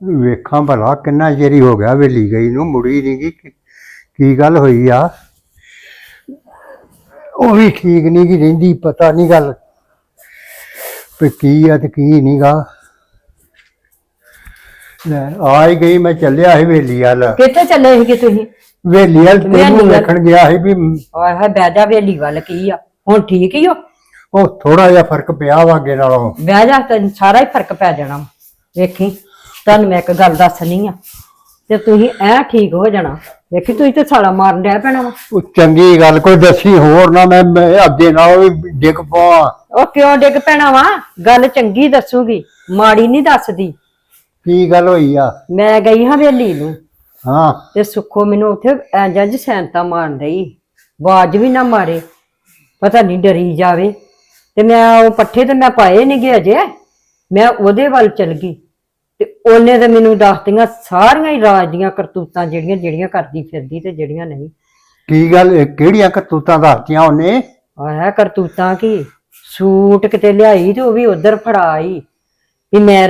ਵੇਖਾਂ ਭਲਾ ਕਿੰਨਾ ਚਿਰ ਹੀ ਹੋ ਗਿਆ ਵੇਲੀ ਗਈ ਨੂੰ ਮੁੜੀ ਨਹੀਂ ਗਈ ਕੀ- ਕੀ ਗੱਲ ਹੋਈ ਆ? ਉਹ ਵੀ ਠੀਕ ਨਹੀਂ ਗਈ ਰਹਿੰਦੀ ਪਤਾ ਨਹੀਂ ਗੱਲ ਵੀ ਕੀ ਆ ਤੇ ਕੀ ਨਹੀਂਗਾ ਲੈ ਆ ਹੀ ਗਈ ਮੈਂ ਚੱਲਿਆ ਸੀ ਵੇਲੀ ਵੱਲ। ਕਿੱਥੇ ਚੱਲੇ ਸੀਗੇ ਤੁਸੀਂ? ਵੇਲੀ ਵੱਲ ਤੈਨੂੰ ਵੱਲ? ਵੇਖਣ ਗਿਆ ਸੀ ਵੀ ਆਏ ਹਾਏ ਬਹਿ ਜਾ ਵੇਲੀ ਵੱਲ ਕੀ ਆ? ਹੁਣ ਠੀਕ ਹੀ ਹੋ ਉਹ ਥੋੜਾ ਜਿਹਾ ਫ਼ਰਕ ਪਿਆ ਵਾ ਅੱਗੇ ਨਾਲੋਂ। ਬਹਿ ਜਾ ਤੈਨੂੰ ਸਾਰਾ ਹੀ ਫ਼ਰਕ ਪੈ ਜਾਣਾ। ਵੇਖੀ। ਤੁਹਾਨੂੰ ਮੈਂ ਇੱਕ ਗੱਲ ਦੱਸਣੀ ਆ। ਤੇ ਤੁਸੀਂ ਐ ਠੀਕ ਹੋ ਜਾਣਾ ਵੇਖੀ ਤੁਸੀਂ ਤੇ ਸਾਲਾ ਮਾਰਨ ਡਿਆ ਪੈਣਾ ਵਾ। ਉਹ ਚੰਗੀ ਗੱਲ ਕੋਈ ਦੱਸੀ ਹੋਰ ਨਾ ਮੈਂ ਮੈਂ ਅੱਗੇ ਨਾਲੋਂ ਵੀ ਡਿੱਗ ਪਵਾਂ। ਉਹ ਕਿਉਂ ਡਿੱਗ ਪੈਣਾ ਵਾ? ਗੱਲ ਚੰਗੀ ਦੱਸੂਗੀ ਮਾੜੀ ਨਹੀਂ ਦੱਸਦੀ। ਕੀ ਗੱਲ ਹੋਈ ਆ? ਮੈਂ ਗਈ ਹਾਂ ਵੇਲੀ ਨੂੰ। ਹਾਂ। ਤੇ ਸੁੱਖੋ ਮੈਨੂੰ ਉੱਥੇ ਇੰਜ ਇੰਜ ਸੈਂਤਾ ਮਾਰਨ ਰਹੀ ਬਾਜ ਵੀ ਨਾ ਮਾਰੇ ਪਤਾ ਨਹੀਂ ਡਰੀ ਜਾਵੇ। ਤੇ ਮੈਂ ਉਹ ਪੱਠੇ ਤੇ ਮੈਂ ਪਾਏ ਨਹੀਂ ਗਏ ਅਜੇ। ਮੈਂ ਉਹਦੇ ਵੱਲ ਚਲ ਗਈ। ਤੇ ਉਹਨੇ ਤੇ ਮੈਨੂੰ ਦੱਸਤੀਆਂ ਸਾਰੀਆਂ ਹੀ ਰਾਜ ਦੀਆਂ ਕਰਤੂਤਾਂ ਜਿਹੜੀਆਂ ਜਿਹੜੀਆਂ ਕਰਦੀ ਫਿਰਦੀ ਤੇ ਜਿਹੜੀਆਂ ਨਹੀਂ। ਕੀ ਗੱਲ ਇਹ ਕਿਹੜੀਆਂ ਕਰਤੂਤਾਂ ਦੱਸਤੀਆਂ ਉਹਨੇ? ਆਹ ਕਰਤੂਤਾਂ ਕੀ? ਸੂਟ ਕਿਤੇ ਲਿਆਈ ਤੇ ਉਹ ਵੀ ਉਧਰ ਫੜਾਈ। ਵੀ ਮੈਂ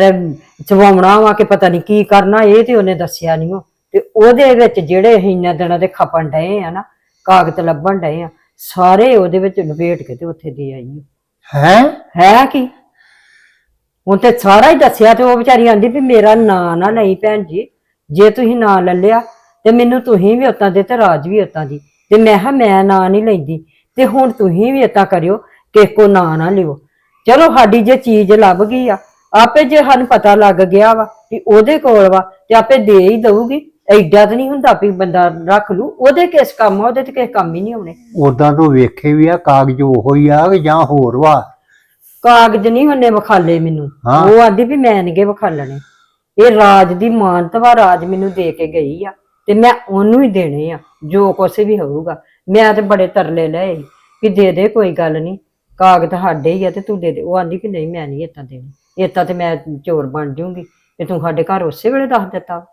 ਚਵਾਉਣਾ ਵਾ ਕਿ ਪਤਾ ਨਹੀਂ ਕੀ ਕਰਨਾ ਇਹ ਤੇ ਉਹਨੇ ਦੱਸਿਆ ਨਹੀਂ ਉਹ। ਤੇ ਉਹਦੇ ਵਿੱਚ ਜਿਹੜੇ ਅਸੀਂ ਇੰਨਾ ਦਿਨਾਂ ਦੇ ਖਪਣ ਡਏ ਆ ਨਾ ਕਾਗਜ਼ ਲੱਭਣ ਡਏ ਆ ਸਾਰੇ ਉਹਦੇ ਵਿੱਚ ਲਪੇਟ ਕੇ ਤੇ ਉੱਥੇ ਦੇ ਆਈ ਹੈ? ਹੈ ਕੀ? ਹੁਣ ਤੇ ਸਾਰਾ ਹੀ ਦੱਸਿਆ ਤੇ ਉਹ ਵਿਚਾਰੀ ਆਂਦੀ ਵੀ ਮੇਰਾ ਨਾਂ ਨਾ ਲਈ ਭੈਣ ਜੀ। ਜੇ ਤੁਸੀਂ ਨਾਂ ਲੈ ਲਿਆ ਤੇ ਮੈਨੂੰ ਤੁਸੀਂ ਵੀ ਉਤਾਂ ਦੇ ਤੇ ਰਾਜ ਵੀ ਉਤਾਂ ਦੀ। ਤੇ ਮੈਂ ਕਿਹਾ, ਮੈਂ ਨਾਂ ਨਹੀਂ ਲੈਂਦੀ। ਤੇ ਹੁਣ ਤੁਸੀਂ ਵੀ ਇਤਾਂ ਕਰਿਓ ਕਿ ਕੋ ਨਾਂ ਨਾ ਲਿਓ। ਚਲੋ ਸਾਡੀ ਜੇ ਚੀਜ਼ ਲੱਭ ਗਈ ਆ, ਆਪੇ ਜੇ ਸਾਨੂੰ ਪਤਾ ਲੱਗ ਗਿਆ ਵਾ ਕਿ ਉਹਦੇ ਕੋਲ ਵਾ, ਤੇ ਆਪੇ ਦੇ ਹੀ ਦਊਗੀ। ਐਡਾ ਤਾਂ ਨਹੀਂ ਹੁੰਦਾ ਵੀ ਬੰਦਾ ਰੱਖ ਲੂ, ਉਹਦੇ ਕਿਸ ਕੰਮ ਆ, ਉਹਦੇ ਤੇ ਕਿਸੇ ਕੰਮ ਹੀ ਨਹੀਂ ਆਉਣੇ। ਉਦਾਂ ਤੋਂ ਵੇਖੇ ਵੀ ਆ, ਕਾਗਜ਼ ਉਹੋ ਹੀ ਆ ਕਿ ਜਾਂ ਹੋਰ ਵਾ। ਕਾਗਜ਼ ਨਹੀਂ ਉਹਨੇ ਵਿਖਾਲੇ ਮੈਨੂੰ। ਹਾਂ। ਉਹ ਆਂਦੀ ਵੀ ਮੈਂ ਨਹੀਂਗੇ ਵਿਖਾਲਣੇ। ਇਹ ਰਾਜ ਦੀ ਮਾਨਤਵਾ ਰਾਜ ਮੈਨੂੰ ਦੇ ਕੇ ਗਈ ਆ ਤੇ ਮੈਂ ਉਹਨੂੰ ਹੀ ਦੇਣੇ ਆ ਜੋ ਕੁਛ ਵੀ ਹੋਊਗਾ। ਮੈਂ ਤੇ ਬੜੇ ਤਰਲੇ ਲਏ ਕਿ ਦੇ ਦੇ ਕੋਈ ਗੱਲ ਨਹੀਂ ਕਾਗਜ਼ ਸਾਡੇ ਹੀ ਆ ਤੇ ਤੂੰ ਦੇ ਦੇ। ਉਹ ਆਂਦੀ ਕਿ ਨਹੀਂ ਮੈਂ ਨਹੀਂ ਇਤਾਂ ਦੇਣੀ। ਇਤਾਂ ਤੇ ਮੈਂ ਚੋਰ ਬਣ ਜਾਊਂਗੀ ਤੇ ਤੂੰ ਸਾਡੇ ਘਰ ਉਸੇ ਵੇਲੇ ਦੱਸ ਦਿੱਤਾ।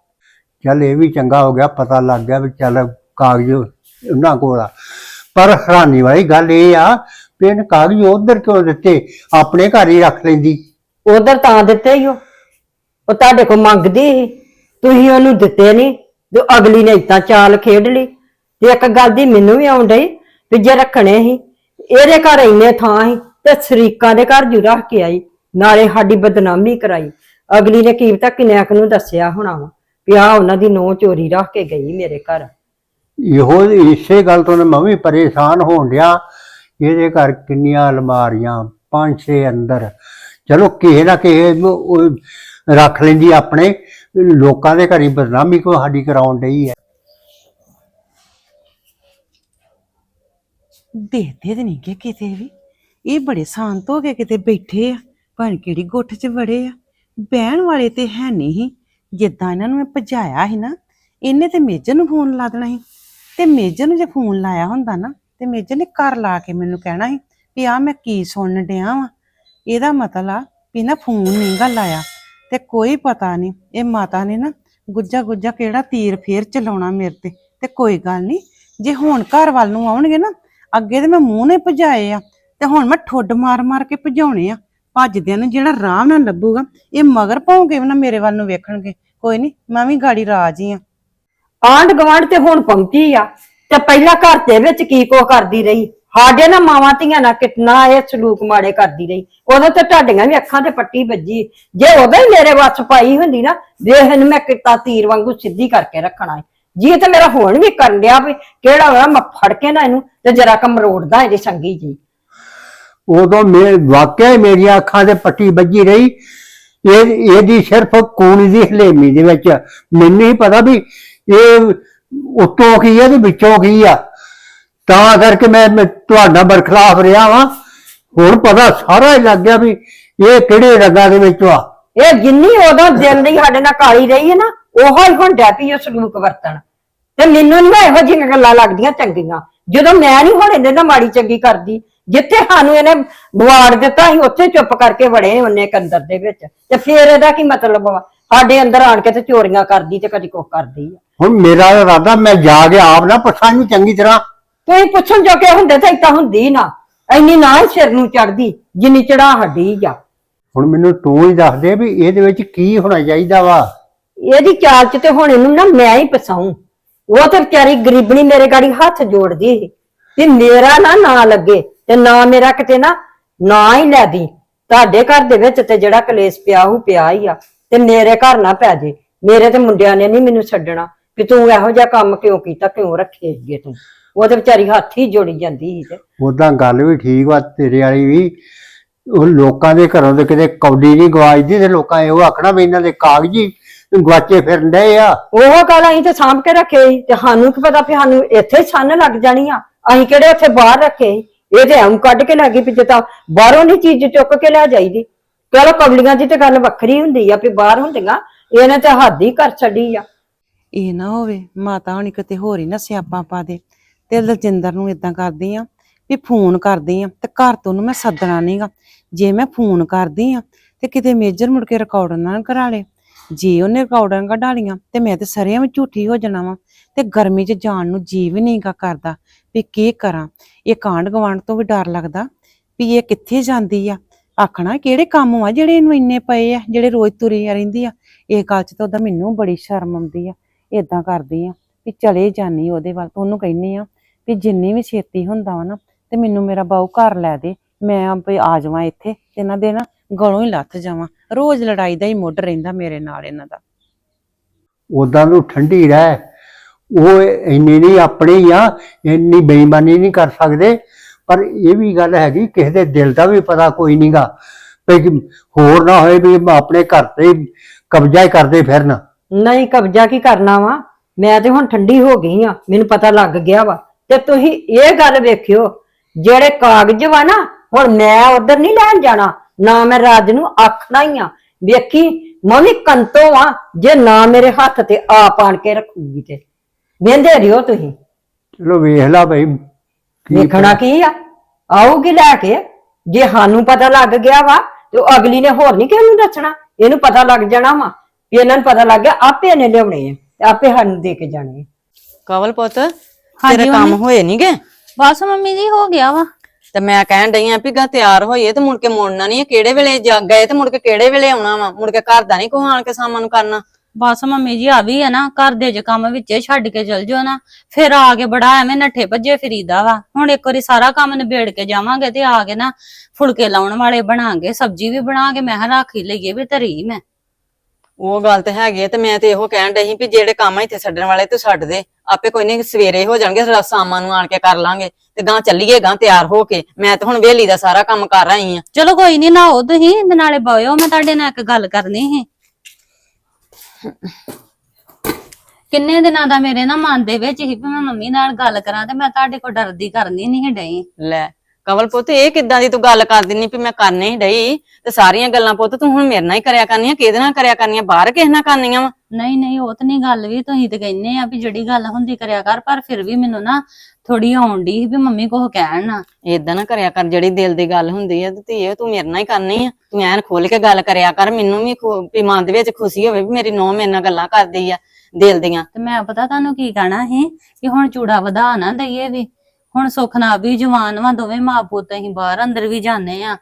ਚੱਲ ਇਹ ਵੀ ਚੰਗਾ ਹੋ ਗਿਆ ਪਤਾ ਲੱਗ ਗਿਆ ਵੀ ਚੱਲ ਕਾਗਜ਼ ਉਹਨਾਂ ਕੋਲ ਆ। ਪਰ ਹੈਰਾਨੀ ਵਾਲੀ ਗੱਲ ਇਹ ਆ ਇਹਨੇ ਕਾਗਜ਼ ਉਧਰ ਕਿਉਂ ਦਿੱਤੇ? ਆਪਣੇ ਘਰ ਹੀ ਰੱਖ ਲੈਂਦੀ। ਉਧਰ ਤਾਂ ਦਿੱਤੇ ਹੀ ਉਹ। ਉਹ ਤੁਹਾਡੇ ਕੋਲ ਮੰਗਦੀ ਸੀ। ਤੁਸੀਂ ਉਹਨੂੰ ਦਿੱਤੇ ਨਹੀਂ। ਤੇ ਅਗਲੀ ਨੇ ਇਤਾਂ ਚਾਲ ਖੇਡ ਲਈ। ਤੇ ਇੱਕ ਗੱਲ ਦੀ ਮੈਨੂੰ ਵੀ ਆਉਣ ਡਈ ਵੀ ਜੇ ਰੱਖਣੇ ਸੀ ਇਹਦੇ ਘਰ ਇੰਨੇ ਥਾਂ ਸੀ ਤੇ ਸ਼ਰੀਕਾਂ ਦੇ ਘਰ ਜੂ ਰੱਖ ਕੇ ਆਈ। ਨਾਲੇ ਸਾਡੀ ਬਦਨਾਮੀ ਕਰਾਈ। ਅਗਲੀ ਨੇ ਕੀ ਪਤਾ ਕਿੰਨਿਆਂ ਕੁ ਨੂੰ ਦੱਸਿਆ ਹੋਣਾ ਵਾ ਵੀ ਆ ਉਹਨਾਂ ਦੀ ਨੋ ਚੋਰੀ ਰੱਖ ਕੇ ਗਈ ਮੇਰੇ ਘਰ। ਇਹੋ ਇਸੇ ਗੱਲ ਤੋਂ ਮੈਂ ਵੀ ਪਰੇਸ਼ਾਨ ਹੋਣ ਡਿਆ। ਇਹਦੇ ਘਰ ਕਿੰਨੀਆਂ ਅਲਮਾਰੀਆਂ ਪੰਜ ਛੇ ਅੰਦਰ। ਚਲੋ ਕਿਸੇ ਨਾ ਕਿਸੇ ਨੂੰ ਉਹ ਰੱਖ ਲੈਂਦੀ ਆਪਣੇ, ਲੋਕਾਂ ਦੇ ਘਰੀ ਬਦਨਾਮੀ ਕੋ ਸਾਡੀ ਕਰਾਉਣ ਡਈ ਹੈ? ਦੇਖਦੇ ਤੇ ਨਹੀਂ ਕਿ ਕਿਤੇ ਵੀ। ਇਹ ਬੜੇ ਸ਼ਾਂਤ ਹੋ ਕੇ ਕਿਤੇ ਬੈਠੇ ਆ ਭਾਣ ਕਿਹੜੀ ਗੁੱਠ 'ਚ ਵੜੇ ਆ। ਬਹਿਣ ਵਾਲੇ ਤੇ ਹੈ ਨਹੀਂ ਸੀ। ਜਿੱਦਾਂ ਇਹਨਾਂ ਨੂੰ ਮੈਂ ਭਜਾਇਆ ਸੀ ਨਾ, ਇਹਨੇ ਤੇ ਮੇਜਰ ਨੂੰ ਫੋਨ ਲਾ ਦੇਣਾ ਸੀ। ਤੇ ਮੇਜਰ ਨੂੰ ਜੇ ਫੋਨ ਲਾਇਆ ਹੁੰਦਾ ਨਾ ਤੇ ਮੇਜਰ ਨੇ ਘਰ ਲਾ ਕੇ ਮੈਨੂੰ ਕਹਿਣਾ ਸੀ ਵੀ ਆ ਮੈਂ ਕੀ ਸੁਣਨ ਡਿਆ ਵਾਂ। ਇਹਦਾ ਮਤਲਬ ਆ ਵੀ ਨਾ ਫੋਨ ਨਹੀਂ ਲਾਇਆ ਤੇ ਕੋਈ ਪਤਾ ਨਹੀਂ, ਇਹ ਮਾਤਾ ਨੇ ਨਾ ਗੁੱਜਾ ਗੁੱਜਾ ਕਿਹੜਾ ਤੀਰ ਫੇਰ ਚਲਾਉਣਾ ਮੇਰੇ ਤੇ ਤੇ ਕੋਈ ਗੱਲ ਨਹੀਂ, ਜੇ ਹੁਣ ਘਰ ਵੱਲ ਨੂੰ ਆਉਣਗੇ ਨਾ, ਅੱਗੇ ਤੇ ਮੈਂ ਮੂੰਹ ਨੇ ਭਜਾਏ ਆ ਤੇ ਹੁਣ ਮੈਂ ਠੁੱਡ ਮਾਰ ਮਾਰ ਕੇ ਭਜਾਉਣੇ ਆ। ਭੱਜਦਿਆਂ ਨੂੰ ਜਿਹੜਾ ਆਰਾਮ ਨਾਲ ਲੱਭੂਗਾ, ਇਹ ਮਗਰ ਪਾਉਂਗੇ ਵੀ ਨਾ ਮੇਰੇ ਵੱਲ ਨੂੰ ਵੇਖਣਗੇ। ਕੋਈ ਨਹੀਂ, ਮੈਂ ਵੀ ਗਾੜੀ ਰਾਜ ਹੀ ਆ। ਆਂਢ ਗਵਾਂਢ ਤੇ ਹੁਣ ਪਹੁੰਚੀ ਆ। ਤੇ ਪਹਿਲਾਂ ਘਰ ਦੇ ਵਿੱਚ ਕੀ ਕੋ ਕਰਦੀ ਰਹੀ? ਸਾਡੇ ਨਾ ਮਾਵਾਂ ਧੀਆਂ ਨਾਲ ਕਿਤਨਾ ਇਹ ਸਲੂਕ ਮਾੜੇ ਕਰਦੀ ਰਹੀ। ਉਦੋਂ ਤੇ ਤੁਹਾਡੀਆਂ ਵੀ ਅੱਖਾਂ ਤੇ ਪੱਟੀ ਵੱਜੀ। ਜੇ ਉਦੋਂ ਹੀ ਮੇਰੇ ਵੱਸ ਪਾਈ ਹੁੰਦੀ ਨਾ, ਵੇਖ ਇਹਨੂੰ ਮੈਂ ਕਿਤਾ ਤੀਰ ਵਾਂਗੂ ਸਿੱਧੀ ਕਰਕੇ ਰੱਖਣਾ ਹੈ ਜੀ ਤੇ ਮੇਰਾ ਹੋਣ ਵੀ ਕਰਨ ਡਿਆ ਵੀ ਕਿਹੜਾ ਹੋਇਆ, ਮੈਂ ਫੜ ਕੇ ਨਾ ਇਹਨੂੰ ਤੇ ਜਰਾ ਕਮ ਰੋੜਦਾ ਇਹਦੀ ਸੰਗੀ ਜੀ। ਉਦੋਂ ਮੇ ਵਾਕਿਆ ਹੀ ਮੇਰੀਆਂ ਅੱਖਾਂ ਤੇ ਪੱਟੀ ਵੱਜੀ ਰਹੀ। ਇਹ ਇਹਦੀ ਸਿਰਫ ਕੂਣੀ ਦੀ ਹਲੇਮੀ ਦੇ ਵਿੱਚ। ਮੈਨੂੰ ਹੀ ਪਤਾ ਵੀ ਇਹ ਉੱਤੋਂ ਕੀ ਹੈ ਤੇ ਵਿੱਚੋਂ ਕੀ ਆ? ਤਾਂ ਕਰਕੇ ਮੈਂ ਮੈਂ ਤੁਹਾਡਾ ਬਰਖਲਾਫ ਰਿਹਾ ਵਾਂ। ਹੁਣ ਪਤਾ ਸਾਰਾ ਹੀ ਲੱਗ ਗਿਆ ਵੀ ਇਹ ਕਿਹੜੇ ਰੰਗਾਂ ਦੇ ਵਿੱਚ ਆ। ਇਹ ਜਿੰਨੀ ਉਦੋਂ ਦਿਲ ਦੀ ਸਾਡੇ ਨਾਲ ਕਾਲੀ ਰਹੀ ਹੈ ਨਾ, ਉਹੋ ਹੀ ਹੁਣ ਡੈਪੀ ਉਹ ਸਲੂਕ ਵਰਤਣ। ਤੇ ਮੈਨੂੰ ਨੀ ਇਹੋ ਜਿਹੀਆਂ ਗੱਲਾਂ ਲੱਗਦੀਆਂ ਚੰਗੀਆਂ। ਜਦੋਂ ਮੈਂ ਨਹੀਂ ਹੁਣ ਇਹਦੇ ਨਾਲ ਮਾੜੀ ਚੰਗੀ ਕਰਦੀ, ਜਿੱਥੇ ਸਾਨੂੰ ਇਹਨੇ ਬਵਾੜ ਦਿੱਤਾ ਸੀ, ਉੱਥੇ ਚੁੱਪ ਕਰਕੇ ਵੜੇ ਉਹਨੇ ਕੰਦਰ ਦੇ ਵਿੱਚ। ਤੇ ਫੇਰ ਇਹਦਾ ਕੀ ਮਤਲਬ ਵਾ? ਸਾਡੇ ਅੰਦਰ ਆਣ ਕੇ ਤੇ ਚੋਰੀਆਂ ਕਰਦੀ ਤੇ ਕਦੀ ਕੁਛ ਕਰਦੀ ਆ। ਹੁਣ ਮੇਰਾ ਇਰਾਦਾ ਮੈਂ ਜਾ ਕੇ ਆਪ ਨਾ ਪੁੱਛਾਂ ਨੂੰ ਚੰਗੀ ਤਰ੍ਹਾਂ। ਤੁਸੀਂ ਪੁੱਛਣ ਜੋ ਕਿ ਹੁੰਦੇ ਤਾਂ ਇਤਾਂ ਹੁੰਦੀ ਨਾ। ਐਨੀ ਨਾ ਸਿਰ ਨੂੰ ਚੜਦੀ ਜਿੰਨੀ ਚੜਾ ਹੱਡੀ ਆ। ਹੁਣ ਮੈਨੂੰ ਤੂੰ ਹੀ ਦੱਸ ਦੇ ਵੀ ਇਹਦੇ ਵਿੱਚ ਕੀ ਹੋਣਾ ਚਾਹੀਦਾ ਵਾ। ਇਹਦੀ ਚਾਲ ਚ ਤੇ ਹੁਣ ਇਹਨੂੰ ਨਾ ਮੈਂ ਹੀ ਪਸਾਉਂ। ਉਹ ਤੇ ਵਿਚਾਰੀ ਗਰੀਬਣੀ ਮੇਰੇ ਗਾੜੀ ਹੱਥ ਜੋੜਦੀ ਸੀ। ਕਿ ਮੇਰਾ ਨਾ ਨਾ ਲੱਗੇ ਤੇ ਨਾ ਮੇਰਾ ਕਿਤੇ ਨਾ ਨਾ ਹੀ ਲੈ ਦੀ। ਤੁਹਾਡੇ ਘਰ ਦੇ ਵਿੱਚ ਤੇ ਜਿਹੜਾ ਕਲੇਸ਼ ਪਿਆ ਉਹ ਪਿਆ ਹੀ ਆ। ਤੇ ਮੇਰੇ ਘਰ ਨਾ ਪੈ ਜੇ। ਮੇਰੇ ਤੇ ਮੁੰਡਿਆਂ ਨੇ ਨਹੀਂ ਮੈਨੂੰ ਛੱਡਣਾ ਕਿ ਤੂੰ ਇਹੋ ਜਿਹਾ ਕੰਮ ਕਿਉਂ ਕੀਤਾ ਕਿਉਂ ਰੱਖੇ ਸੀਗੇ ਤੂੰ? ਉਹ ਤੇ ਵਿਚਾਰੀ ਹੱਥ ਹੀ ਜੋੜੀ ਜਾਂਦੀ ਸੀ ਤੇ। ਉਦਾਂ ਗੱਲ ਵੀ ਠੀਕ ਵਾ ਤੇਰੇ ਵਾਲੀ ਵੀ। ਉਹ ਲੋਕਾਂ ਦੇ ਘਰੋਂ ਤੇ ਕਿਤੇ ਕੌਡੀ ਨਹੀਂ ਗਵਾਜਦੀ ਤੇ ਲੋਕਾਂ ਇਹੋ ਆਖਣਾ ਵੀ ਇਹਨਾਂ ਦੇ ਕਾਗਜ਼ੀ ਗਵਾਚੇ ਫਿਰਨ ਡਏ ਆ। ਉਹ ਗੱਲ ਅਸੀਂ ਤੇ ਸਾਂਭ ਕੇ ਰੱਖੇ ਸੀ ਤੇ ਸਾਨੂੰ ਕੀ ਪਤਾ ਵੀ ਸਾਨੂੰ ਇੱਥੇ ਹੀ ਛੰਨ ਲੱਗ ਜਾਣੀ ਆ। ਅਸੀਂ ਕਿਹੜੇ ਉੱਥੇ ਬਾਹਰ ਰੱਖੇ ਸੀ? ਇਹ ਤੇ ਐਂ ਕੱਢ ਕੇ ਲੱਗੀ ਵੀ ਤਾਂ ਬਾਹਰੋਂ ਨਹੀਂ ਚੀਜ਼ ਚੁੱਕ ਕੇ ਲੈ ਜਾਈਦੀ। ਚਲੋ ਕਬਲੀਆਂ ਦੀ ਤੇ ਗੱਲ ਵੱਖਰੀ ਹੁੰਦੀ ਆ ਵੀ ਬਾਹਰ ਹੁੰਦੀਆਂ, ਇਹਨੇ ਤੇ ਹੱਦ ਹੀ ਕਰ ਛੱਡੀ ਆ। ਇਹ ਨਾ ਹੋਵੇ, ਮਾਤਾ ਹੁਣੀ ਕਿਤੇ ਹੋਰ ਹੀ ਨਾ ਸਿਆਪਾ ਪਾ ਦੇ। ਤੇ ਲਜਿੰਦਰ ਨੂੰ ਇਦਾਂ ਕਰਦੀ ਆ ਵੀ ਫੋਨ ਕਰਦੀ ਆ, ਤੇ ਘਰ ਤੋਂ ਉਹਨੂੰ ਮੈਂ ਸੱਦਣਾ ਨਹੀਂਗਾ ਜੇ ਮੈਂ ਫੋਨ ਕਰਦੀ ਆ, ਤੇ ਕਿਤੇ ਮੇਜਰ ਮੁੜ ਕੇ ਰਿਕਾਰਡ ਨਾ ਕਰਾ ਲੇ। ਜੇ ਉਹਨੇ ਰਿਕਾਰਡਾਂ ਕਢਾ ਲੀਆਂ ਤੇ ਮੈਂ ਤੇ ਸਰਿਆਂ ਵਿੱਚ ਝੂਠੀ ਹੋ ਜਾਣਾ ਵਾ। ਤੇ ਗਰਮੀ 'ਚ ਜਾਣ ਨੂੰ ਜੀ ਵੀ ਨਹੀਂਗਾ ਕਰਦਾ ਵੀ ਕੀ ਕਰਾਂ। ਇਹ ਕਾਂਡ ਗਵਾਂਡ ਤੋਂ ਵੀ ਡਰ ਲੱਗਦਾ ਵੀ ਇਹ ਕਿੱਥੇ ਜਾਂਦੀ ਆ। ਆਖਣਾ ਕਿਹੜੇ ਕੰਮ ਆ ਜਿਹੜੇ ਇਹਨੂੰ ਇੰਨੇ ਪਏ ਆ, ਜਿਹੜੇ ਰੋਜ਼ ਤੁਰੀ ਆ ਰਹਿੰਦੀ ਆ। ਇਹ ਗੱਲ 'ਚ ਤਾਂ ਉਹਦਾ ਮੈਨੂੰ ਬੜੀ ਸ਼ਰਮ ਆਉਂਦੀ ਆ ਇਦਾਂ ਕਰਦੀ ਆ ਵੀ ਚਲੇ ਜਾਨੀ ਉਹਦੇ ਵੱਲ। ਉਹਨੂੰ ਕਹਿੰਨੀ ਆ ਵੀ ਜਿੰਨੀ ਵੀ ਛੇਤੀ ਹੁੰਦਾ ਵਾ ਨਾ, ਤੇ ਮੈਨੂੰ ਮੇਰਾ ਬਾਊ ਘਰ ਲੈ ਦੇ। ਮੈਂ ਵੀ ਆ ਜਾਵਾਂ ਇੱਥੇ ਤੇ ਇਹਨਾਂ ਦੇ ਨਾ ਗਲੋਂ ਹੀ ਲੱਥ ਜਾਵਾਂ। ਰੋਜ਼ ਲੜਾਈ ਦਾ ਹੀ ਮੁੱਢ ਰਹਿੰਦਾ ਮੇਰੇ ਨਾਲ ਇਹਨਾਂ ਦਾ। ਉਦਾਂ ਨੂੰ ਠੰਡੀ ਰਹਿ। ਉਹ ਇੰਨੀ ਨਹੀਂ ਆਪਣੇ ਆ, ਇੰਨੀ ਬੇਈਮਾਨੀ ਨਹੀਂ ਕਰ ਸਕਦੇ। ਪਰ ਇਹ ਵੀ ਗੱਲ ਹੈਗੀ ਕਿਸੇ ਦੇ ਦਿਲ ਦਾ ਵੀ ਪਤਾ ਕੋਈ ਨਹੀਂਗਾ ਵੀ ਹੋਰ ਨਾ ਹੋਏ ਵੀ ਆਪਣੇ ਘਰ ਤੇ ਕਬਜ਼ਾ ਹੀ ਕਰਦੇ ਫਿਰਨ। ਨਹੀਂ ਕਬਜ਼ਾ ਕੀ ਕਰਨਾ ਵਾ? ਮੈਂ ਤੇ ਹੁਣ ਠੰਡੀ ਹੋ ਗਈ ਆ ਮੈਨੂੰ ਪਤਾ ਲੱਗ ਗਿਆ ਵਾ। ਤੇ ਤੁਸੀਂ ਇਹ ਗੱਲ ਵੇਖਿਓ ਜਿਹੜੇ ਕਾਗਜ਼ ਵਾ ਨਾ ਹੁਣ ਮੈਂ ਉਧਰ ਨਹੀਂ ਲੈਣ ਜਾਣਾ ਨਾ ਮੈਂ ਰਾਜ ਨੂੰ ਆਖਣਾ ਹੀ ਆ। ਵੇਖੀ ਮੈਂ ਵੀ ਕੰਤੋਂ ਆ ਜੇ ਨਾ ਮੇਰੇ ਹੱਥ ਤੇ ਆਪ ਆਣ ਕੇ ਰੱਖੂਗੀ ਤੇ। ਵੇਂਦੇ ਰਿਓ ਤੁਸੀਂ। ਚਲੋ ਵੇਖ ਲਾ ਭਾਈ ਕੀ ਵੇਖਣਾ ਕੀ ਆ? ਆਊਗੀ ਲੈ ਕੇ? ਜੇ ਸਾਨੂੰ ਪਤਾ ਲੱਗ ਗਿਆ ਵਾ ਤੇ ਉਹ ਅਗਲੀ ਨੇ ਹੋਰ ਨਹੀਂ ਕਿਸੇ ਨੂੰ ਦੱਸਣਾ। ਇਹਨੂੰ ਪਤਾ ਲੱਗ ਜਾਣਾ ਵਾ ਵੀ ਇਹਨਾਂ ਨੂੰ ਪਤਾ ਲੱਗ ਗਿਆ ਆਪੇ ਨੇ ਲਿਆਉਣੇ ਆ ਤੇ ਆਪੇ ਸਾਨੂੰ ਦੇ ਕੇ ਜਾਣੇ ਆ। ਕਵਲ ਪੁੱਤ ਹਾਂਜੀ ਤੇਰੇ ਕੰਮ। ਹੋਏ ਨਹੀਂਗੇ ਬਸ ਮੰਮੀ ਜੀ ਹੋ ਗਿਆ ਵਾ। ਤੇ ਮੈਂ ਕਹਿਣ ਡਈ ਆਂ ਵੀ ਗਾ ਤਿਆਰ ਹੋਈਏ ਤੇ ਮੁੜ ਕੇ ਮੁੜਨਾ ਨਹੀਂ ਕਿਹੜੇ ਵੇਲੇ ਜਾ ਗਏ ਤੇ ਮੁੜ ਕੇ ਕਿਹੜੇ ਵੇਲੇ ਆਉਣਾ ਵਾ? ਮੁੜ ਕੇ ਘਰ ਦਾ ਨਹੀਂ ਕੋਈ ਆਣ ਕੇ ਸਾਮਾਂ ਨੂੰ ਕਰਨਾ। ਬਸ ਮੰਮੀ ਜੀ ਆ ਵੀ ਹੈ ਨਾ ਘਰ ਦੇ ਜੇ ਕੰਮ ਵਿੱਚੇ ਛੱਡ ਕੇ ਚਲ ਜਾਓ ਨਾ ਫਿਰ ਆ ਕੇ ਬੜਾ ਐਵੇਂ ਨੱਠੇ ਭੱਜੇ ਫਰੀਦਾ ਵਾ। ਹੁਣ ਇੱਕ ਵਾਰੀ ਸਾਰਾ ਕੰਮ ਨਿਬੇੜ ਕੇ ਜਾਵਾਂਗੇ ਤੇ ਆ ਕੇ ਨਾ ਫੁਲਕੇ ਲਾਉਣ ਵਾਲੇ ਬਣਾਗੇ ਸਬਜ਼ੀ ਵੀ ਬਣਾ ਕੇ ਮੈਂ ਕਿਹਾ ਰੱਖ ਹੀ ਲਈਏ ਵੀ ਧਰੀ ਮੈਂ। ਉਹ ਗੱਲ ਤੇ ਹੈਗੀ ਆ ਤੇ ਮੈਂ ਤੇ ਇਹੋ ਕਹਿਣ ਡਈ ਸੀ ਵੀ ਜਿਹੜੇ ਕੰਮ ਇੱਥੇ ਛੱਡਣ ਵਾਲੇ ਤੂੰ ਛੱਡ ਦੇ ਆਪੇ ਕੋਈ ਨਹੀਂ ਸਵੇਰੇ ਹੋ ਜਾਣਗੇ ਰਾ- ਸ਼ਾਮਾਂ ਨੂੰ ਆਣ ਕੇ ਕਰ ਲਾਂਗੇ ਤੇ ਗਾਂ ਚੱਲੀਏ ਗਾਂ ਤਿਆਰ ਹੋ ਕੇ। ਮੈਂ ਤੇ ਹੁਣ ਵੇਲੀ ਦਾ ਸਾਰਾ ਕੰਮ ਕਰ ਰਹੀ ਆ। ਚਲੋ ਕੋਈ ਨਹੀਂ ਨਾ ਉਹ ਤੁਸੀਂ ਤੇ ਨਾਲੇ ਬੋਇਓ ਮੈਂ ਤੁਹਾਡੇ ਨਾਲ ਇੱਕ ਗੱਲ ਕਰਨੀ ਸੀ। ਕਿੰਨੇ ਦਿਨਾਂ ਦਾ ਮੇਰੇ ਨਾ ਮਨ ਦੇ ਵਿੱਚ ਹੀ ਵੀ ਮੈਂ ਮੰਮੀ ਨਾਲ ਗੱਲ ਕਰਾਂ ਤੇ ਮੈਂ ਤੁਹਾਡੇ ਕੋਲ ਡਰਦੀ ਕਰਨੀ ਨਹੀਂ ਡਈ। ਲੈ ਕਵਲ ਪੁੱਤ ਇਹ ਕਿੱਦਾਂ ਦੀ ਤੂੰ ਗੱਲ ਕਰ ਦਿੰਨੀ ਵੀ ਮੈਂ ਕਰਨੇ ਹੀ ਡਈ? ਤੇ ਸਾਰੀਆਂ ਗੱਲਾਂ ਪੁੱਤ ਤੂੰ ਹੁਣ ਮੇਰੇ ਨਾਲ ਹੀ ਕਰਿਆ ਕਰਨੀਆਂ ਕਿਹਦੇ ਨਾਲ ਕਰਿਆ ਕਰਨੀਆਂ ਬਾਹਰ ਕਿਸ ਨਾਲ ਕਰਨੀਆਂ ਵਾ? ਨਹੀਂ ਨਹੀਂ ਉਹ ਤਾਂ ਨਹੀਂ ਗੱਲ ਵੀ ਤੁਸੀਂ ਤੇ ਕਹਿੰਦੇ ਆ ਵੀ ਜਿਹੜੀ ਗੱਲ ਹੁੰਦੀ ਕਰਿਆ ਕਰ ਪਰ ਫਿਰ ਵੀ ਮੈਨੂੰ ਨਾ ਥੋੜੀ ਆਉਂਦੀ ਸੀ ਵੀ ਮੰਮੀ ਕੋਹ ਕਹਿਣ ਨਾ। ਏਦਾਂ ਨਾ ਕਰਿਆ ਕਰ ਜਿਹੜੀ ਦਿਲ ਦੀ ਗੱਲ ਹੁੰਦੀ ਹੈ ਤੇ ਧੀਏ ਤੂੰ ਮੇਰੇ ਨਾਲ ਹੀ ਕਰਨੀ ਆ। ਤੂੰ ਐਨ ਖੋਲ ਕੇ ਗੱਲ ਕਰਿਆ ਕਰ ਮੈਨੂੰ ਵੀ ਖੁ- ਵੀ ਮਨ ਦੇ ਵਿੱਚ ਖੁਸ਼ੀ ਹੋਵੇ ਵੀ ਮੇਰੀ ਨੂੰਹ ਮੇਰੇ ਨਾਲ ਗੱਲਾਂ ਕਰਦੀ ਆ ਦਿਲ ਦੀਆਂ। ਤੇ ਮੈਂ ਪਤਾ ਤੁਹਾਨੂੰ ਕੀ ਕਹਿਣਾ ਸੀ ਕਿ ਹੁਣ ਚੂੜਾ ਵਧਾ ਨਾ ਦਈਏ ਵੀ। ਹੁਣ ਸੁੱਖ ਨਾਲ ਵੀ ਜਵਾਨ ਵਾ, ਦੋਵੇਂ ਮਾਂ ਪੁੱਤ ਅਸੀਂ ਬਾਹਰ ਅੰਦਰ ਵੀ ਜਾਂਦੇ ਆ।